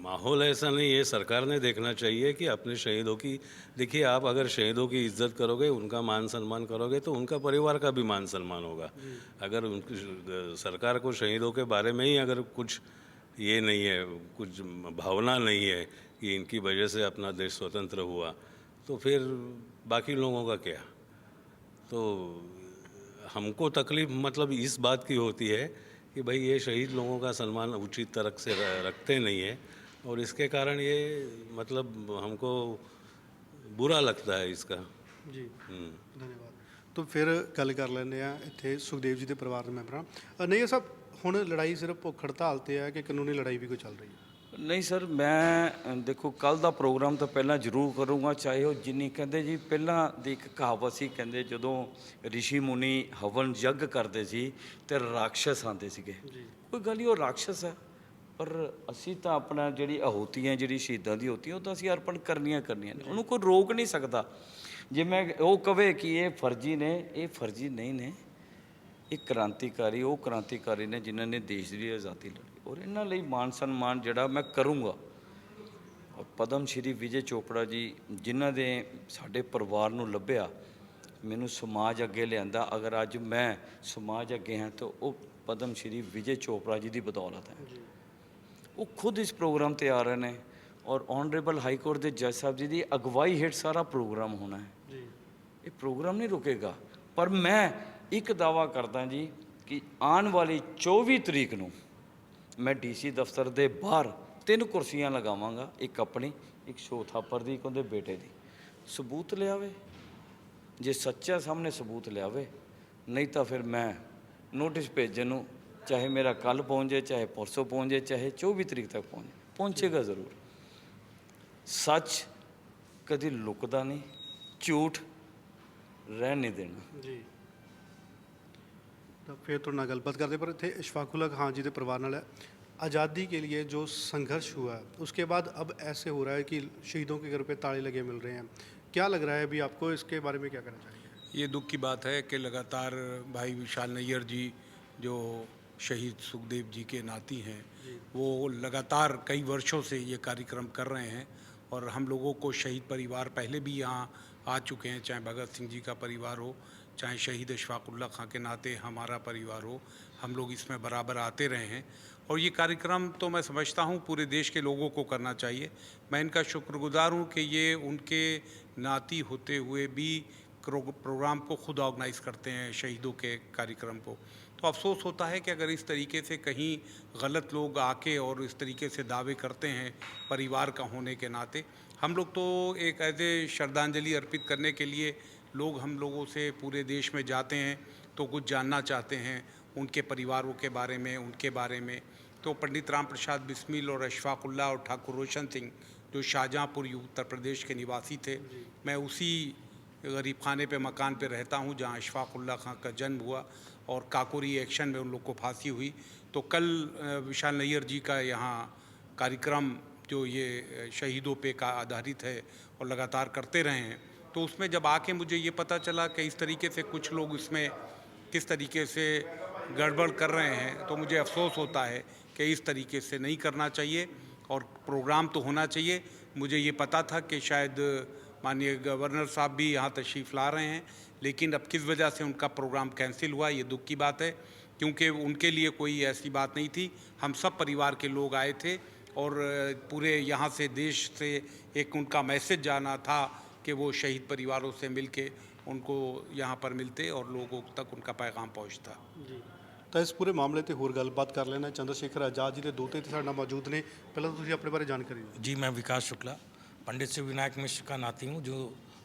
C: माहौल ऐसा नहीं है सरकार ने देखना चाहिए कि अपने शहीदों की देखिए आप अगर शहीदों की इज़्ज़त करोगे उनका मान सम्मान करोगे तो उनका परिवार का भी मान सम्मान होगा। अगर उनकी अ, सरकार को शहीदों के बारे में ही अगर कुछ ये नहीं है कुछ भावना नहीं है कि इनकी वजह से अपना देश स्वतंत्र हुआ तो फिर बाकी लोगों का क्या? तो हमको तकलीफ़ मतलब इस बात की होती है कि भाई ये शहीद लोगों का सम्मान उचित तरह से रखते नहीं है। और इसके कारण ये मतलब हमको बुरा लगता है इसका
A: ਜੀ
C: हम्म।
A: ਧੰਨਵਾਦ ਤੋਂ ਫਿਰ ਗੱਲ ਕਰ ਲੈਂਦੇ ਆ ਇੱਥੇ ਸੁਖਦੇਵ ਜੀ ਦੇ ਪਰਿਵਾਰ ਦੇ ਮੈਂਬਰਾਂ ਅ, ਨਹੀਂ ਇਹ ਸਭ ਹੁਣ ਲੜਾਈ ਸਿਰਫ ਭੁੱਖ ਹੜਤਾਲ ਤੇ ਹੈ ਕਿ ਕਾਨੂੰਨੀ ਲੜਾਈ ਵੀ ਕੋਈ ਚੱਲ ਰਹੀ ਹੈ
B: ਨਹੀਂ ਸਰ ਮੈਂ ਅ, ਦੇਖੋ ਕੱਲ ਦਾ ਪ੍ਰੋਗਰਾਮ ਤਾਂ ਪਹਿਲਾਂ ਜ਼ਰੂਰ ਕਰੂੰਗਾ ਚਾਹੇ ਉਹ ਜਿੰਨੀ ਕਹਿੰਦੇ ਜੀ ਪਹਿਲਾਂ ਦੀ ਇੱਕ ਕਹਾਵਤ ਸੀ ਕਹਿੰਦੇ ਜਦੋਂ ਰਿਸ਼ੀ ਮੁਨੀ ਹਵਨ ਯੱਗ ਕਰਦੇ ਸੀ ਤੇ ਰਾਖਸ਼ ਆਉਂਦੇ ਸੀਗੇ
A: ਜੀ
B: ਕੋਈ ਗੱਲ ਨਹੀਂ ਉਹ ਰਾਖਸ਼ ਹੈ ਪਰ ਅਸੀਂ ਤਾਂ ਆਪਣਾ ਜਿਹੜੀ ਆਹੂਤੀਆਂ ਜਿਹੜੀ ਸ਼ਹੀਦਾਂ ਦੀ ਹੋਤੀ ਉਹ ਤਾਂ ਅਸੀਂ ਅਰਪਣ ਕਰਨੀਆਂ ਕਰਨੀਆਂ ਨੇ। ਉਹਨੂੰ ਕੋਈ ਰੋਕ ਨਹੀਂ ਸਕਦਾ। ਜੇ ਮੈਂ ਉਹ ਕਵੇ ਕਿ ਇਹ ਫਰਜ਼ੀ ਨੇ, ਇਹ ਫਰਜ਼ੀ ਨਹੀਂ ਨੇ। ਇਹ ਕ੍ਰਾਂਤੀਕਾਰੀ, ਉਹ ਕ੍ਰਾਂਤੀਕਾਰੀ ਨੇ ਜਿਨ੍ਹਾਂ ਨੇ ਦੇਸ਼ ਦੀ ਆਜ਼ਾਦੀ ਲੜੀ। ਔਰ ਇਹਨਾਂ ਲਈ ਮਾਨ ਸਨਮਾਨ ਜਿਹੜਾ ਮੈਂ ਕਰੂੰਗਾ। ਔਰ ਪਦਮ ਸ਼੍ਰੀ ਵਿਜੇ ਚੋਪੜਾ ਜੀ, ਜਿਨ੍ਹਾਂ ਦੇ ਸਾਡੇ ਪਰਿਵਾਰ ਨੂੰ ਲੱਭਿਆ, ਮੈਨੂੰ ਸਮਾਜ ਅੱਗੇ ਲਿਆਂਦਾ। ਅਗਰ ਅੱਜ ਮੈਂ ਸਮਾਜ ਅੱਗੇ ਹਾਂ, ਤਾਂ ਉਹ ਪਦਮ ਸ਼੍ਰੀ ਵਿਜੇ ਚੋਪੜਾ ਜੀ ਦੀ ਬਦੌਲਤ ਹੈ। ਉਹ ਖੁਦ ਇਸ ਪ੍ਰੋਗਰਾਮ ਤੇ ਆ ਰਹੇ ਨੇ ਔਰ ਆਨਰੇਬਲ ਹਾਈ ਕੋਰਟ ਦੇ ਜੱਜ ਸਾਹਿਬ ਜੀ ਦੀ ਅਗਵਾਈ ਹੇਠ ਸਾਰਾ ਪ੍ਰੋਗਰਾਮ ਹੋਣਾ ਹੈ।
A: ਜੀ।
B: ਇਹ ਪ੍ਰੋਗਰਾਮ ਨਹੀਂ ਰੁਕੇਗਾ। ਪਰ ਮੈਂ ਇੱਕ ਦਾਵਾ ਕਰਦਾ ਜੀ ਕਿ ਆਉਣ ਵਾਲੀ 24 ਤਰੀਕ ਨੂੰ ਮੈਂ ਡੀਸੀ ਦਫ਼ਤਰ ਦੇ ਬਾਹਰ ਤਿੰਨ ਕੁਰਸੀਆਂ ਲਗਾਵਾਂਗਾ ਇੱਕ ਆਪਣੀ ਇੱਕ ਸ਼ੋਅ ਥਾਪਰ ਦੀ ਇੱਕ ਉਹਦੇ ਬੇਟੇ ਦੀ। ਸਬੂਤ ਲਿਆਵੇ। ਜੇ ਸੱਚਾ ਸਾਹਮਣੇ ਸਬੂਤ ਲਿਆਵੇ ਨਹੀਂ ਤਾਂ ਫਿਰ ਮੈਂ ਨੋਟਿਸ ਭੇਜਣ ਨੂੰ ਚਾਹੇ ਮੇਰਾ ਕੱਲ ਪਹੁੰਚ ਜਾਏ ਚਾਹੇ ਪਰਸੋਂ ਪਹੁੰਚ ਜਾਏ ਚਾਹੇ 24 ਤਰੀਕ ਤੱਕ ਪਹੁੰਚ ਪਹੁੰਚੇਗਾ ਜ਼ਰੂਰ। ਸੱਚ ਕਦੀ ਲੁਕਦਾ ਨਹੀਂ ਝੂਠ ਰਹਿਣ ਨਹੀਂ ਦੇਣਾ।
A: ਜੀ। ਤਾਂ ਫਿਰ ਤੁਹਾਡੇ ਨਾਲ ਗੱਲਬਾਤ ਕਰਦੇ ਪਰ ਇੱਥੇ ਇਸ਼ਫਾਕੁਲ ਖਾਨ ਜੀ ਦੇ ਪਰਿਵਾਰ ਨਾਲ ਹੈ। आज़ादी के लिए जो संघर्ष हुआ है उसके बाद अब ऐसे हो रहा है कि शहीदों के घर पे ताले लगे मिल रहे हैं क्या लग रहा है अभी आपको इसके बारे में क्या करना चाहिए
D: ये दुख की बात है कि लगातार भाई विशाल नैयर जी जो शहीद सुखदेव जी के नाती हैं। वो लगातार कई वर्षों से ये कार्यक्रम कर रहे हैं और हम लोगों को शहीद परिवार पहले भी यहाँ आ चुके हैं चाहे भगत सिंह जी का परिवार हो चाहे शहीद अशफाकुल्ला खां के नाते हमारा परिवार हो हम लोग इसमें बराबर आते रहे हैं। और ये कार्यक्रम तो मैं समझता हूँ पूरे देश के लोगों को करना चाहिए। मैं इनका शुक्रगुजार हूँ कि ये उनके नाती होते हुए भी प्रोग्राम को खुद ऑर्गेनाइज करते हैं शहीदों के कार्यक्रम को। तो अफसोस होता है कि अगर इस तरीके से कहीं गलत लोग आके और इस तरीके से दावे करते हैं परिवार का होने के नाते, हम लोग तो एक ए श्रद्धांजलि अर्पित करने के लिए लोग हम लोगों से पूरे देश में जाते हैं तो कुछ जानना चाहते हैं उनके परिवारों के बारे में, उनके बारे में। तो पंडित राम प्रसाद बिस्मिल और अशफाकुल्ला और ठाकुर रोशन सिंह, जो शाहजहाँपुर उत्तर प्रदेश के निवासी थे, मैं उसी गरीब खाने पे मकान पे रहता हूँ, जहाँ अशफाकुल्ला खां का जन्म हुआ। और काकोरी एक्शन में उन लोग को फांसी हुई। तो कल विशाल नैयर जी का यहाँ कार्यक्रम जो ये शहीदों पे का आधारित है और लगातार करते रहे हैं तो उसमें जब आके मुझे ये पता चला कि इस तरीके से कुछ लोग इसमें किस तरीके से गड़बड़ कर रहे हैं तो मुझे अफसोस होता है कि इस तरीके से नहीं करना चाहिए और प्रोग्राम तो होना चाहिए। मुझे ये पता था कि शायद माननीय गवर्नर साहब भी यहाँ तशरीफ़ ला रहे हैं। लेकिन अब किस वजह से उनका प्रोग्राम कैंसिल हुआ ये दुख की बात है क्योंकि उनके लिए कोई ऐसी बात नहीं थी हम सब परिवार के लोग आए थे और अ, पूरे यहाँ से देश से एक उनका मैसेज जाना था कि वो शहीद परिवारों से मिल के उनको यहाँ पर मिलते और लोगों तक उनका पैगाम पहुँचता
A: ਜੀ ਤਾਂ ਇਸ ਪੂਰੇ ਮਾਮਲੇ ਤੇ ਹੋਰ ਗੱਲਬਾਤ ਕਰ ਲੈਣਾ ਚੰਦਰ ਸ਼ੇਖਰ ਆਜ਼ਾਦ ਜੀ ਦੇ ਦੋਤੇ ਤੇ ਸਾਡੇ ਨਾਲ ਮੌਜੂਦ ਨੇ ਪਹਿਲਾਂ ਤਾਂ ਤੁਸੀਂ ਆਪਣੇ ਬਾਰੇ ਜਾਣਕਾਰੀ ਦਿਓ
E: जी मैं विकास शुक्ला पंडित शिव विनायक मिश्र का नाती हूँ जो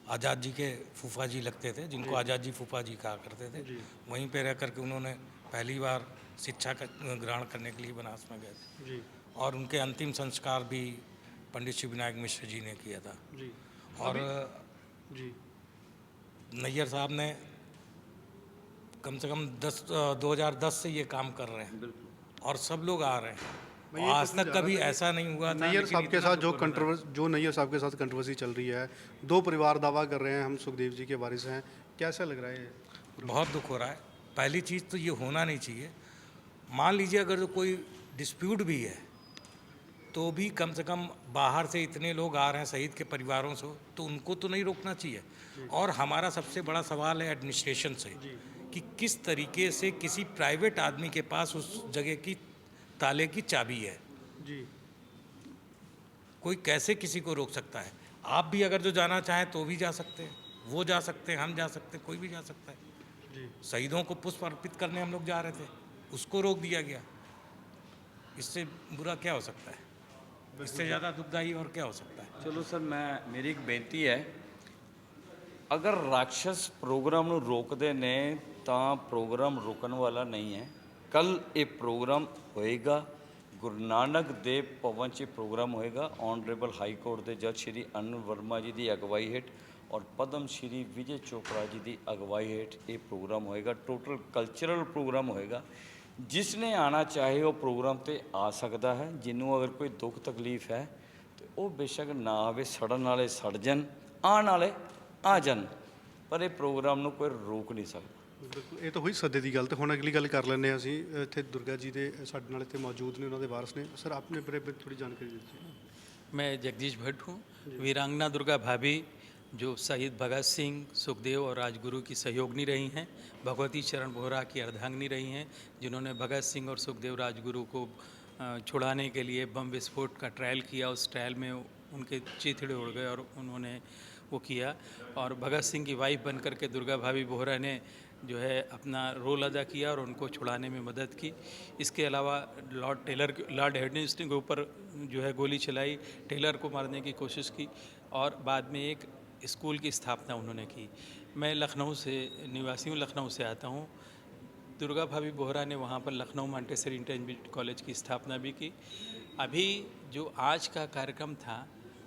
E: आज़ाद जी के फूफा जी लगते थे जिनको आज़ाद जी फूफा जी कहा करते थे। वहीं पर रह करके उन्होंने पहली बार शिक्षा का ग्रहण करने के लिए बनारस में गए थे। और उनके अंतिम संस्कार भी पंडित शिव विनायक मिश्र जी ने किया था।
A: जी।
E: और
A: जी।
E: नैयर साहब ने कम से कम दस दो हज़ार दस से ये काम कर रहे हैं। और सब लोग आ रहे हैं। आज तक कभी ऐसा नहीं हुआ था
A: नैयर साहब के साथ जो। कंट्रोवर्स जो नैयर साहब के साथ कंट्रोवर्सी चल रही है दो परिवार दावा कर रहे हैं हम सुखदेव जी के वारिस हैं। कैसा लग रहा है
E: बहुत दुख हो रहा है। पहली चीज़ तो ये होना नहीं चाहिए। मान लीजिए अगर जो कोई डिस्प्यूट भी है तो भी कम से कम बाहर से इतने लोग आ रहे हैं शहीद के परिवारों से तो उनको तो नहीं रोकना चाहिए। और हमारा सबसे बड़ा सवाल है एडमिनिस्ट्रेशन से कि किस तरीके से किसी प्राइवेट आदमी के पास उस जगह की ताले की चाबी है
A: जी
E: कोई कैसे किसी को रोक सकता है आप भी अगर जो जाना चाहें तो भी जा सकते हैं वो जा सकते हैं हम जा सकते हैं कोई भी जा सकता है
A: जी
E: शहीदों को पुष्प अर्पित करने हम लोग जा रहे थे उसको रोक दिया गया इससे बुरा क्या हो सकता है इससे ज़्यादा दुखदाई और क्या हो सकता है
B: ਚਲੋ ਸਰ ਮੈਂ ਮੇਰੀ ਇੱਕ ਬੇਨਤੀ ਹੈ ਅਗਰ ਰਾਖਸ਼ ਪ੍ਰੋਗਰਾਮ ਨੂੰ ਰੋਕਦੇ ਨੇ ਤਾਂ ਪ੍ਰੋਗਰਾਮ ਰੁਕਣ ਵਾਲਾ ਨਹੀਂ ਹੈ ਕੱਲ ਇਹ ਪ੍ਰੋਗਰਾਮ ਹੋਏਗਾ, ਗੁਰੂ ਨਾਨਕ ਦੇਵ ਭਵਨ 'ਚ ਇਹ ਪ੍ਰੋਗਰਾਮ ਹੋਏਗਾ ਆਨਰੇਬਲ ਹਾਈ ਕੋਰਟ ਦੇ ਜੱਜ ਸ਼੍ਰੀ ਅਨੁਰ ਵਰਮਾ ਜੀ ਦੀ ਅਗਵਾਈ ਹੇਠ ਔਰ ਪਦਮ ਸ਼੍ਰੀ ਵਿਜੇ ਚੋਪੜਾ ਜੀ ਦੀ ਅਗਵਾਈ ਹੇਠ ਇਹ ਪ੍ਰੋਗਰਾਮ ਹੋਏਗਾ ਟੋਟਲ ਕਲਚਰਲ ਪ੍ਰੋਗਰਾਮ ਹੋਏਗਾ। ਜਿਸ ਨੇ ਆਣਾ ਚਾਹੇ ਉਹ ਪ੍ਰੋਗਰਾਮ ਤੇ ਆ ਸਕਦਾ ਹੈ, ਜਿਹਨੂੰ ਅਗਰ ਕੋਈ ਦੁੱਖ ਤਕਲੀਫ ਹੈ, ਤੇ ਉਹ ਬੇਸ਼ੱਕ ਨਾ ਆਵੇ, ਸੜਨ ਵਾਲੇ ਸੜ ਜਾਣ, ਆਉਣ ਵਾਲੇ ਆ ਜਾਣ, ਪਰ ਇਹ ਪ੍ਰੋਗਰਾਮ ਨੂੰ ਕੋਈ ਰੋਕ ਨਹੀਂ ਸਕਦਾ।
A: ਬਿਲਕੁਲ ਇਹ ਤਾਂ ਹੋਈ ਸੱਦੇ ਦੀ ਗੱਲ ਤੇ ਹੁਣ ਅਗਲੀ ਗੱਲ ਕਰ ਲੈਂਦੇ ਹਾਂ ਅਸੀਂ ਇੱਥੇ ਦੁਰਗਾ ਜੀ ਦੇ ਸਾਡੇ ਨਾਲ ਇੱਥੇ ਮੌਜੂਦ ਨੇ ਉਹਨਾਂ ਦੇ ਵਾਰਸ ਨੇ ਸਰ ਆਪਣੇ ਬਾਰੇ ਵੀ ਥੋੜੀ ਜਾਣਕਾਰੀ ਦਿੱਤੀ
F: मैं जगदीश भट्ट हूँ वीरांगना दुर्गा भाभी जो शहीद भगत सिंह सुखदेव और राजगुरु की सहयोगनी रही हैं भगवती चरण बोहरा की अर्धांगनी रही हैं जिन्होंने भगत सिंह और सुखदेव राजगुरु को अ, छुड़ाने के लिए बम विस्फोट का ट्रायल किया उस ट्रायल में उनके चिथड़े उड़ गए और उन्होंने वो किया और भगत सिंह की वाइफ बन करके दुर्गा भाभी बोहरा ने जो है अपना रोल अदा किया और उनको छुड़ाने में मदद की। इसके अलावा लॉर्ड टेलर लॉर्ड हेडनिस्टिंग के ऊपर जो है गोली चलाई, टेलर को मारने की कोशिश की और बाद में एक स्कूल की स्थापना उन्होंने की। मैं लखनऊ से, निवासी हूँ, लखनऊ से आता हूँ। दुर्गा भाभी बोहरा ने वहाँ पर लखनऊ मांटेसरी इंटरमीडिएट कॉलेज की स्थापना भी की। अभी जो आज का कार्यक्रम था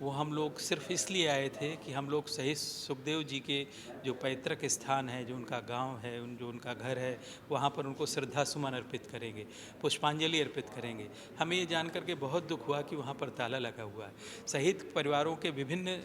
F: वो हम लोग सिर्फ़ इसलिए आए थे कि हम लोग शहीद सुखदेव जी के जो पैतृक स्थान है, जो उनका गाँव है, उन, जो उनका घर है, वहाँ पर उनको श्रद्धा सुमन अर्पित करेंगे, पुष्पांजलि अर्पित करेंगे। हमें ये जान करके बहुत दुख हुआ कि वहाँ पर ताला लगा हुआ है। शहीद परिवारों के विभिन्न,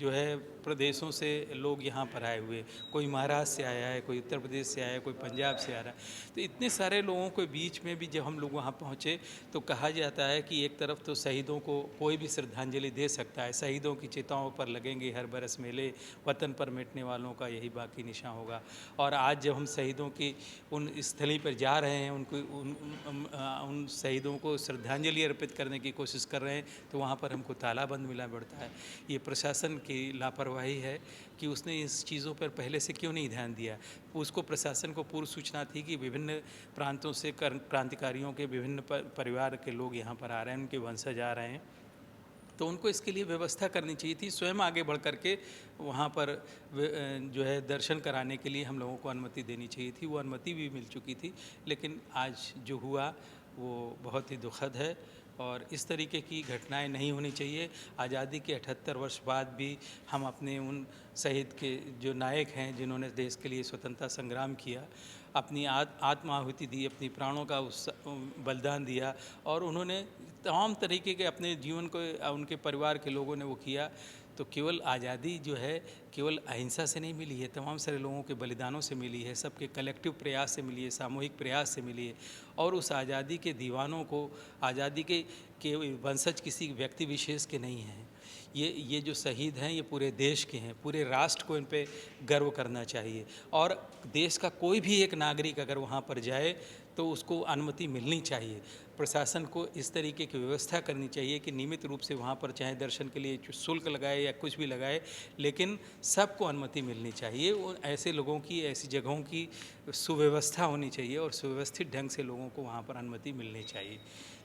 F: जो है, प्रदेशों से लोग यहाँ पर आए हुए। कोई महाराष्ट्र से आया है, कोई उत्तर प्रदेश से आया है, कोई पंजाब से आ रहा है। तो इतने सारे लोगों के बीच में भी जब हम लोग वहाँ पहुँचे तो कहा जाता है कि एक तरफ़ तो शहीदों को कोई भी श्रद्धांजलि दे सकता है शहीदों की चिताओं पर लगेंगे हर बरस मेले वतन पर मिटने वालों का यही बाकी निशान होगा। और आज जब हम शहीदों की उन स्थली पर जा रहे हैं उनको उन, उन, उन शहीदों को श्रद्धांजलि अर्पित करने की कोशिश कर रहे हैं तो वहाँ पर हमको तालाबंद मिला पड़ता है। ये प्रशासन की लापरवाही है कि उसने इस चीज़ों पर पहले से क्यों नहीं ध्यान दिया? उसको प्रशासन को पूर्व सूचना थी कि विभिन्न प्रांतों से क्रांतिकारियों के विभिन्न परिवार के लोग यहाँ पर आ रहे हैं उनके वंशज आ रहे हैं। तो उनको इसके लिए व्यवस्था करनी चाहिए थी, स्वयं आगे बढ़ करके वहाँ पर जो है दर्शन कराने के लिए हम लोगों को अनुमति देनी चाहिए थी। वो अनुमति भी मिल चुकी थी, लेकिन आज जो हुआ, वो बहुत ही दुखद है और इस तरीके की घटनाएँ नहीं होनी चाहिए। आज़ादी के अठहत्तर वर्ष बाद भी हम अपने उन शहीद के जो नायक हैं, जिन्होंने देश के लिए स्वतंत्रता संग्राम किया अपनी आत, आत्माहुति दी, अपनी प्राणों का उस बलिदान दिया और उन्होंने तमाम तरीके के अपने जीवन को, उनके परिवार के लोगों ने वो किया। तो केवल आज़ादी जो है, केवल अहिंसा से नहीं मिली है, तमाम सारे लोगों के बलिदानों से मिली है, सबके कलेक्टिव प्रयास से मिली है, सामूहिक प्रयास से मिली है और उस आज़ादी के दीवानों को, आज़ादी के के वंशज किसी व्यक्ति विशेष के नहीं हैं। ये ये जो शहीद हैं, ये पूरे देश के हैं, पूरे राष्ट्र को इन पर गर्व करना चाहिए। और देश का कोई भी एक नागरिक अगर वहाँ पर जाए तो उसको अनुमति मिलनी चाहिए। प्रशासन को इस तरीके की व्यवस्था करनी चाहिए कि नियमित रूप से वहाँ पर चाहे दर्शन के लिए शुल्क लगाए या कुछ भी लगाए, लेकिन सबको अनुमति मिलनी चाहिए। ऐसे लोगों की, ऐसी जगहों की सुव्यवस्था होनी चाहिए और सुव्यवस्थित ढंग से लोगों को वहाँ पर अनुमति मिलनी चाहिए।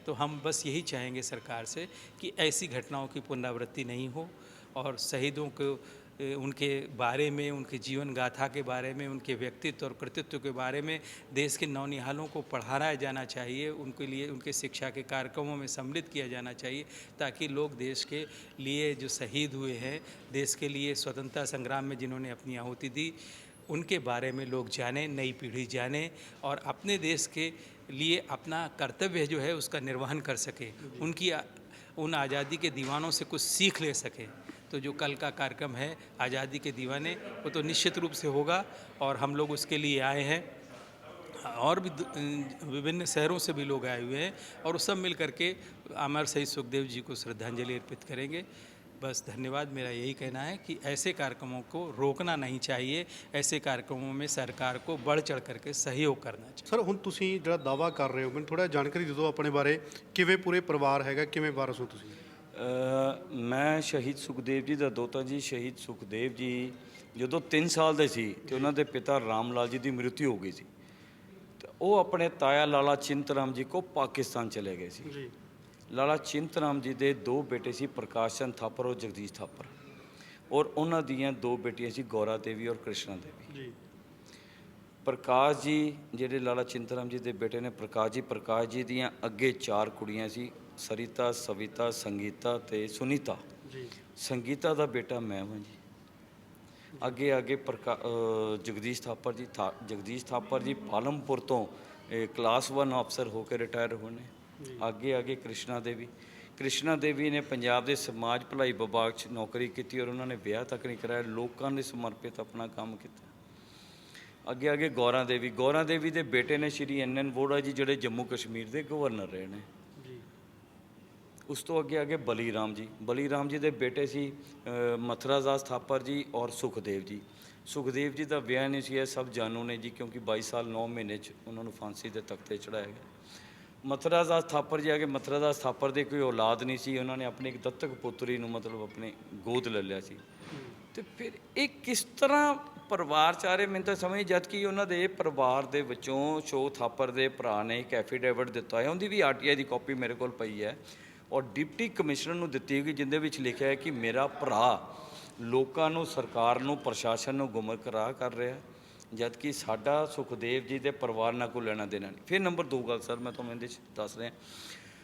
F: तो हम बस यही चाहेंगे सरकार से कि ऐसी घटनाओं की पुनरावृत्ति नहीं हो और शहीदों को उनके बारे में, उनके जीवन गाथा के बारे में, उनके व्यक्तित्व और कृतित्व के बारे में देश के नौनिहालों को पढ़ाया जाना चाहिए, उनके लिए, उनके शिक्षा के कार्यक्रमों में सम्मिलित किया जाना चाहिए ताकि लोग देश के लिए जो शहीद हुए हैं, देश के लिए स्वतंत्रता संग्राम में जिन्होंने अपनी आहुति दी, उनके बारे में लोग जाने, नई पीढ़ी जाने और अपने देश के लिए अपना कर्तव्य जो है उसका निर्वहन कर सके, उनकी उन आज़ादी के दीवानों से कुछ सीख ले सके। तो जो कल का कार्यक्रम है, आज़ादी के दीवाने, वो तो निश्चित रूप से होगा और हम लोग उसके लिए आए हैं। और भी विभिन्न शहरों से भी लोग आए हुए हैं और सब मिल करके अमर शहीद सुखदेव जी को श्रद्धांजलि अर्पित करेंगे। बस धन्यवाद मेरा यही कहना है कि ऐसे कार्यक्रमों को रोकना नहीं चाहिए ऐसे कार्यक्रमों में सरकार को बढ़ चढ़ करके सहयोग करना चाहिए
A: ਸਰ ਹੁਣ ਤੁਸੀਂ ਜਿਹੜਾ ਦਾਵਾ ਕਰ ਰਹੇ ਹੋ ਮੈਨੂੰ ਥੋੜਾ ਜਾਣਕਾਰੀ ਦੇ ਦਿਓ ਆਪਣੇ ਬਾਰੇ ਕਿਵੇਂ ਪੂਰੇ ਪਰਿਵਾਰ ਹੈਗਾ ਕਿਵੇਂ ਵਾਰਸ ਹੋ ਤੁਸੀਂ
B: ਅ, ਮੈਂ ਸ਼ਹੀਦ ਸੁਖਦੇਵ ਜੀ ਦਾ ਦੋਤਾ ਜੀ ਸ਼ਹੀਦ ਸੁਖਦੇਵ ਜੀ ਜਦੋਂ 3 ਸਾਲ ਦੇ ਸੀ ਤੇ ਉਹਨਾਂ ਦੇ ਪਿਤਾ ਰਾਮ ਲਾਲ ਜੀ ਦੀ ਮ੍ਰਿਤਿੂ ਹੋ ਗਈ ਸੀ ਤੇ ਉਹ ਆਪਣੇ ਤਾਇਆ ਲਾਲਾ ਚਿੰਤਰਾਮ ਜੀ ਕੋ ਪਾਕਿਸਤਾਨ ਚਲੇ ਗਏ ਸੀ
A: ਜੀ
B: ਲਾਲਾ ਚਿੰਤਰਾਮ ਜੀ ਦੇ ਦੋ ਬੇਟੇ ਸੀ ਪ੍ਰਕਾਸ਼ ਚੰਦ ਥਾਪਰ ਔਰ ਜਗਦੀਸ਼ ਥਾਪਰ। ਔਰ ਉਹਨਾਂ ਦੀਆਂ ਦੋ ਬੇਟੀਆਂ ਸੀ ਗੌਰਾ ਦੇਵੀ ਔਰ ਕ੍ਰਿਸ਼ਨਾ ਦੇਵੀ।
A: ਜੀ।
B: ਪ੍ਰਕਾਸ਼ ਜੀ ਜਿਹੜੇ ਲਾਲਾ ਚਿੰਤਰਾਮ ਜੀ ਦੇ ਬੇਟੇ ਨੇ ਪ੍ਰਕਾਸ਼ ਜੀ ਪ੍ਰਕਾਸ਼ ਜੀ ਦੀਆਂ ਅੱਗੇ ਚਾਰ ਕੁੜੀਆਂ ਸੀ ਸਰਿਤਾ ਸਵਿਤਾ ਸੰਗੀਤਾ ਤੇ ਸੁਨੀਤਾ।
A: ਜੀ।
B: ਸੰਗੀਤਾ ਦਾ ਬੇਟਾ ਮੈਂ ਹਾਂ ਜੀ। ਅੱਗੇ ਅੱਗੇ ਜਗਦੀਸ਼ ਥਾਪਰ ਜੀ ਜਗਦੀਸ਼ ਥਾਪਰ ਜੀ ਪਾਲਮਪੁਰ ਤੋਂ ਕਲਾਸ 1 ਅਫਸਰ ਹੋ ਕੇ ਰਿਟਾਇਰ ਹੋਣੇ ਅੱਗੇ ਅੱਗੇ ਕ੍ਰਿਸ਼ਨਾ ਦੇਵੀ। ਕ੍ਰਿਸ਼ਨਾ ਦੇਵੀ ਨੇ ਪੰਜਾਬ ਦੇ ਸਮਾਜ ਭਲਾਈ ਵਿਭਾਗ 'ਚ ਨੌਕਰੀ ਕੀਤੀ ਔਰ ਉਹਨਾਂ ਨੇ ਵਿਆਹ ਤੱਕ ਨਹੀਂ ਕਰਾਇਆ ਲੋਕਾਂ ਨੇ ਸਮਰਪਿਤ ਆਪਣਾ ਕੰਮ ਕੀਤਾ। ਅੱਗੇ ਅੱਗੇ ਗੌਰਾ ਦੇਵੀ। ਗੌਰਾ ਦੇਵੀ ਦੇ ਬੇਟੇ ਨੇ ਸ਼੍ਰੀ ਐਨ ਐਨ ਵੋੜਾ ਜੀ ਜਿਹੜੇ ਜੰਮੂ ਕਸ਼ਮੀਰ ਦੇ ਗਵਰਨਰ ਰਹੇ ਨੇ। ਉਸ ਤੋਂ ਅੱਗੇ ਅੱਗੇ ਬਲੀ ਰਾਮ ਜੀ। ਬਲੀ ਰਾਮ ਜੀ ਦੇ ਬੇਟੇ ਸੀ ਮਥੁਰਾ ਦਾਸ ਥਾਪਰ ਜੀ ਔਰ ਸੁਖਦੇਵ ਜੀ। ਸੁਖਦੇਵ ਜੀ ਦਾ ਵਿਆਹ ਨਹੀਂ ਸੀ ਇਹ ਸਭ ਜਾਣੂ ਨੇ ਜੀ ਕਿਉਂਕਿ 22 ਸਾਲ 9 ਮਹੀਨੇ ਚ ਉਹਨਾਂ ਨੂੰ ਫਾਂਸੀ ਦੇ ਤਖਤੇ ਚੜਾਇਆ ਗਿਆ ਮਥੁਰਾ ਦਾਸ ਥਾਪਰ ਜੀ ਆ ਕੇ ਮਥੁਰਾ ਦਾਸ ਥਾਪਰ ਦੇ ਕੋਈ ਔਲਾਦ ਨਹੀਂ ਸੀ, ਉਹਨਾਂ ਨੇ ਆਪਣੇ ਇੱਕ ਦੱਤਕ ਪੁੱਤਰੀ ਨੂੰ ਮਤਲਬ ਆਪਣੇ ਗੋਦ ਲੈ ਲਿਆ ਸੀ। ਤੇ ਫਿਰ ਇਹ ਕਿਸ ਤਰ੍ਹਾਂ ਪਰਿਵਾਰ ਚਾਰੇ ਮੈਨੂੰ ਤਾਂ ਸਮਝ, ਜਦ ਕਿ ਉਹਨਾਂ ਦੇ ਪਰਿਵਾਰ ਦੇ ਵਿੱਚੋਂ ਸ਼ੋ ਥਾਪਰ ਦੇ ਭਰਾ ਨੇ ਇੱਕ ਐਫੀਡੇਵਿਟ ਦਿੱਤਾ ਹੈ। ਉਹਦੀ ਵੀ ਆਰਟੀਆਈ ਦੀ ਕਾਪੀ ਮੇਰੇ ਕੋਲ ਪਈ ਹੈ। ਔਰ ਡਿਪਟੀ ਕਮਿਸ਼ਨਰ ਨੂੰ ਦਿੱਤੀ ਗਈ ਜਿੰਦੇ ਵਿੱਚ ਲਿਖਿਆ ਹੈ ਕਿ ਮੇਰਾ ਭਰਾ ਲੋਕਾਂ ਨੂੰ, ਸਰਕਾਰ ਨੂੰ, ਪ੍ਰਸ਼ਾਸਨ ਨੂੰ ਗੁੰਮਰਾਹ ਕਰ ਰਿਹਾ ਹੈ। ਜਦ ਕਿ ਸਾਡਾ ਸੁਖਦੇਵ ਜੀ ਦੇ ਪਰਿਵਾਰ ਨਾਲ ਕੋਈ ਲੈਣਾ ਦੇਣਾ ਨਹੀਂ। ਫਿਰ ਨੰਬਰ 2 ਗੱਲ ਸਰ ਮੈਂ ਤੁਹਾਨੂੰ ਇਹਦੇ 'ਚ ਦੱਸ ਰਿਹਾ।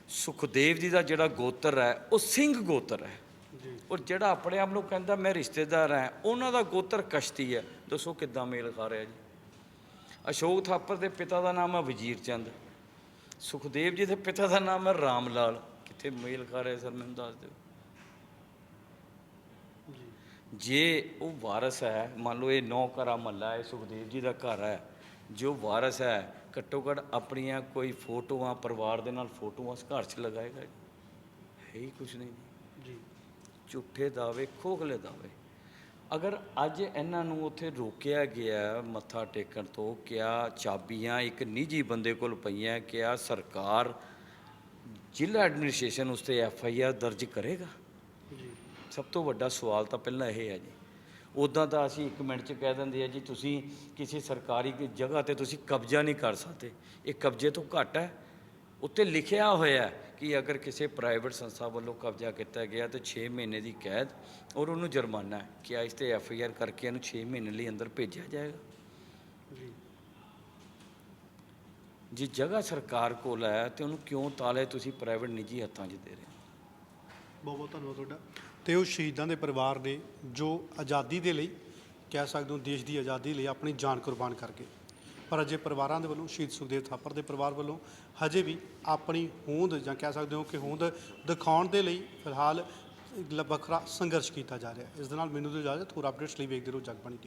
B: ਸੁਖਦੇਵ ਜੀ ਦਾ ਜਿਹੜਾ ਗੋਤਰ ਹੈ ਉਹ ਸਿੰਘ ਗੋਤਰ ਹੈ। ਔਰ ਜਿਹੜਾ ਆਪਣੇ ਆਪ ਨੂੰ ਕਹਿੰਦਾ ਮੈਂ ਰਿਸ਼ਤੇਦਾਰ ਹਾਂ ਉਹਨਾਂ ਦਾ ਗੋਤਰ ਕਸ਼ਤੀ ਹੈ। ਦੱਸੋ ਕਿੱਦਾਂ ਮੇਲ ਖਾ ਰਿਹਾ ਜੀ। ਅਸ਼ੋਕ ਥਾਪਰ ਦੇ ਪਿਤਾ ਦਾ ਨਾਮ ਹੈ ਵਜ਼ੀਰ ਚੰਦ। ਸੁਖਦੇਵ ਜੀ ਦੇ ਪਿਤਾ ਦਾ ਨਾਮ ਹੈ ਰਾਮ ਲਾਲ ਕਿੱਥੇ ਮੇਲ ਖਾ ਰਿਹਾ ਸਰ ਮੈਨੂੰ ਦੱਸ ਦਿਓ। ਜੇ ਉਹ ਵਾਰਸ ਹੈ ਮੰਨ ਲਓ ਇਹ ਨੌ ਘਰਾ ਮਹੱਲਾ ਹੈ ਸੁਖਦੇਵ ਜੀ ਦਾ ਘਰ ਹੈ ਜੋ ਵਾਰਸ ਹੈ ਘੱਟੋ ਘੱਟ ਆਪਣੀਆਂ ਕੋਈ ਫੋਟੋਆਂ ਪਰਿਵਾਰ ਦੇ ਨਾਲ ਫੋਟੋਆਂ ਉਸ ਘਰ 'ਚ ਲਗਾਏਗਾ ਹੈ ਹੀ ਕੁਝ ਨਹੀਂ।
A: ਜੀ।
B: ਝੂਠੇ ਦਾਅਵੇ ਖੋਖਲੇ ਦਾਅਵੇ। ਅਗਰ ਅੱਜ ਇਹਨਾਂ ਨੂੰ ਉੱਥੇ ਰੋਕਿਆ ਗਿਆ ਮੱਥਾ ਟੇਕਣ ਤੋਂ ਕਿਆ ਚਾਬੀਆਂ ਇੱਕ ਨਿੱਜੀ ਬੰਦੇ ਕੋਲ ਪਈਆਂ ਕਿਆ ਸਰਕਾਰ ਜ਼ਿਲ੍ਹਾ ਐਡਮਿਨਿਸਟ੍ਰੇਸ਼ਨ ਉਸ ਤੇ ਐਫ ਆਈ ਆਰ ਦਰਜ ਕਰੇਗਾ? ਸਭ ਤੋਂ ਵੱਡਾ ਸਵਾਲ ਤਾਂ ਪਹਿਲਾਂ ਇਹ ਹੈ ਜੀ। ਉਦਾਂ ਤਾਂ ਅਸੀਂ ਇੱਕ ਮਿੰਟ 'ਚ ਕਹਿ ਦਿੰਦੇ ਆ ਜੀ ਤੁਸੀਂ ਕਿਸੇ ਸਰਕਾਰੀ ਜਗ੍ਹਾ ਤੇ ਤੁਸੀਂ ਕਬਜ਼ਾ ਨਹੀਂ ਕਰ ਸਕਦੇ। ਇਹ ਕਬਜ਼ੇ ਤੋਂ ਘੱਟ ਹੈ। ਉੱਤੇ ਲਿਖਿਆ ਹੋਇਆ ਕਿ ਅਗਰ ਕਿਸੇ ਪ੍ਰਾਈਵੇਟ ਸੰਸਥਾ ਵੱਲੋਂ ਕਬਜ਼ਾ ਕੀਤਾ ਗਿਆ ਤਾਂ 6 ਮਹੀਨੇ ਦੀ ਕੈਦ ਔਰ ਉਹਨੂੰ ਜੁਰਮਾਨਾ ਹੈ ਕਿ ਇਸ ਤੇ ਐਫ ਆਈ ਆਰ ਕਰਕੇ ਇਹਨੂੰ 6 ਮਹੀਨੇ ਲਈ ਅੰਦਰ ਭੇਜਿਆ ਜਾਏਗਾ?
A: ਜੀ।
B: ਜੇ ਜਗ੍ਹਾ ਸਰਕਾਰ ਕੋਲ ਹੈ ਤੇ ਉਹਨੂੰ ਕਿਉਂ ਤਾਲੇ ਤੁਸੀਂ ਪ੍ਰਾਈਵੇਟ ਨਿੱਜੀ ਹੱਥਾਂ 'ਚ ਦੇ ਰਹੇ
A: ਬਹੁਤ ਬਹੁਤ ਧੰਨਵਾਦ ਤੁਹਾਡਾ। ਤੇ ਉਹ ਸ਼ਹੀਦਾਂ ਦੇ ਪਰਿਵਾਰ ਨੇ ਜੋ ਆਜ਼ਾਦੀ ਦੇ ਲਈ ਕਹਿ ਸਕਦੇ ਹੋ ਦੇਸ਼ ਦੀ ਆਜ਼ਾਦੀ ਲਈ ਆਪਣੀ ਜਾਨ ਕੁਰਬਾਨ ਕਰਕੇ, ਪਰ ਅਜੇ ਪਰਿਵਾਰਾਂ ਦੇ ਵੱਲੋਂ, ਸ਼ਹੀਦ ਸੁਖਦੇਵ ਥਾਪਰ ਦੇ ਪਰਿਵਾਰ ਵੱਲੋਂ ਹਜੇ ਵੀ ਆਪਣੀ ਹੋਂਦ ਜਾਂ ਕਹਿ ਸਕਦੇ ਹੋ ਕਿ ਹੋਂਦ ਦਿਖਾਉਣ ਦੇ ਲਈ ਫਿਲਹਾਲ ਲ- ਵੱਖਰਾ ਸੰਘਰਸ਼ ਕੀਤਾ ਜਾ ਰਿਹਾ ਇਸ ਦੇ ਨਾਲ ਮੈਨੂੰ ਤੋਂ ਇਜਾਜ਼ਤ, ਹੋਰ ਅਪਡੇਟਸ ਲਈ ਵੇਖਦੇ ਰਹੋ ਜਗਬਾਣੀ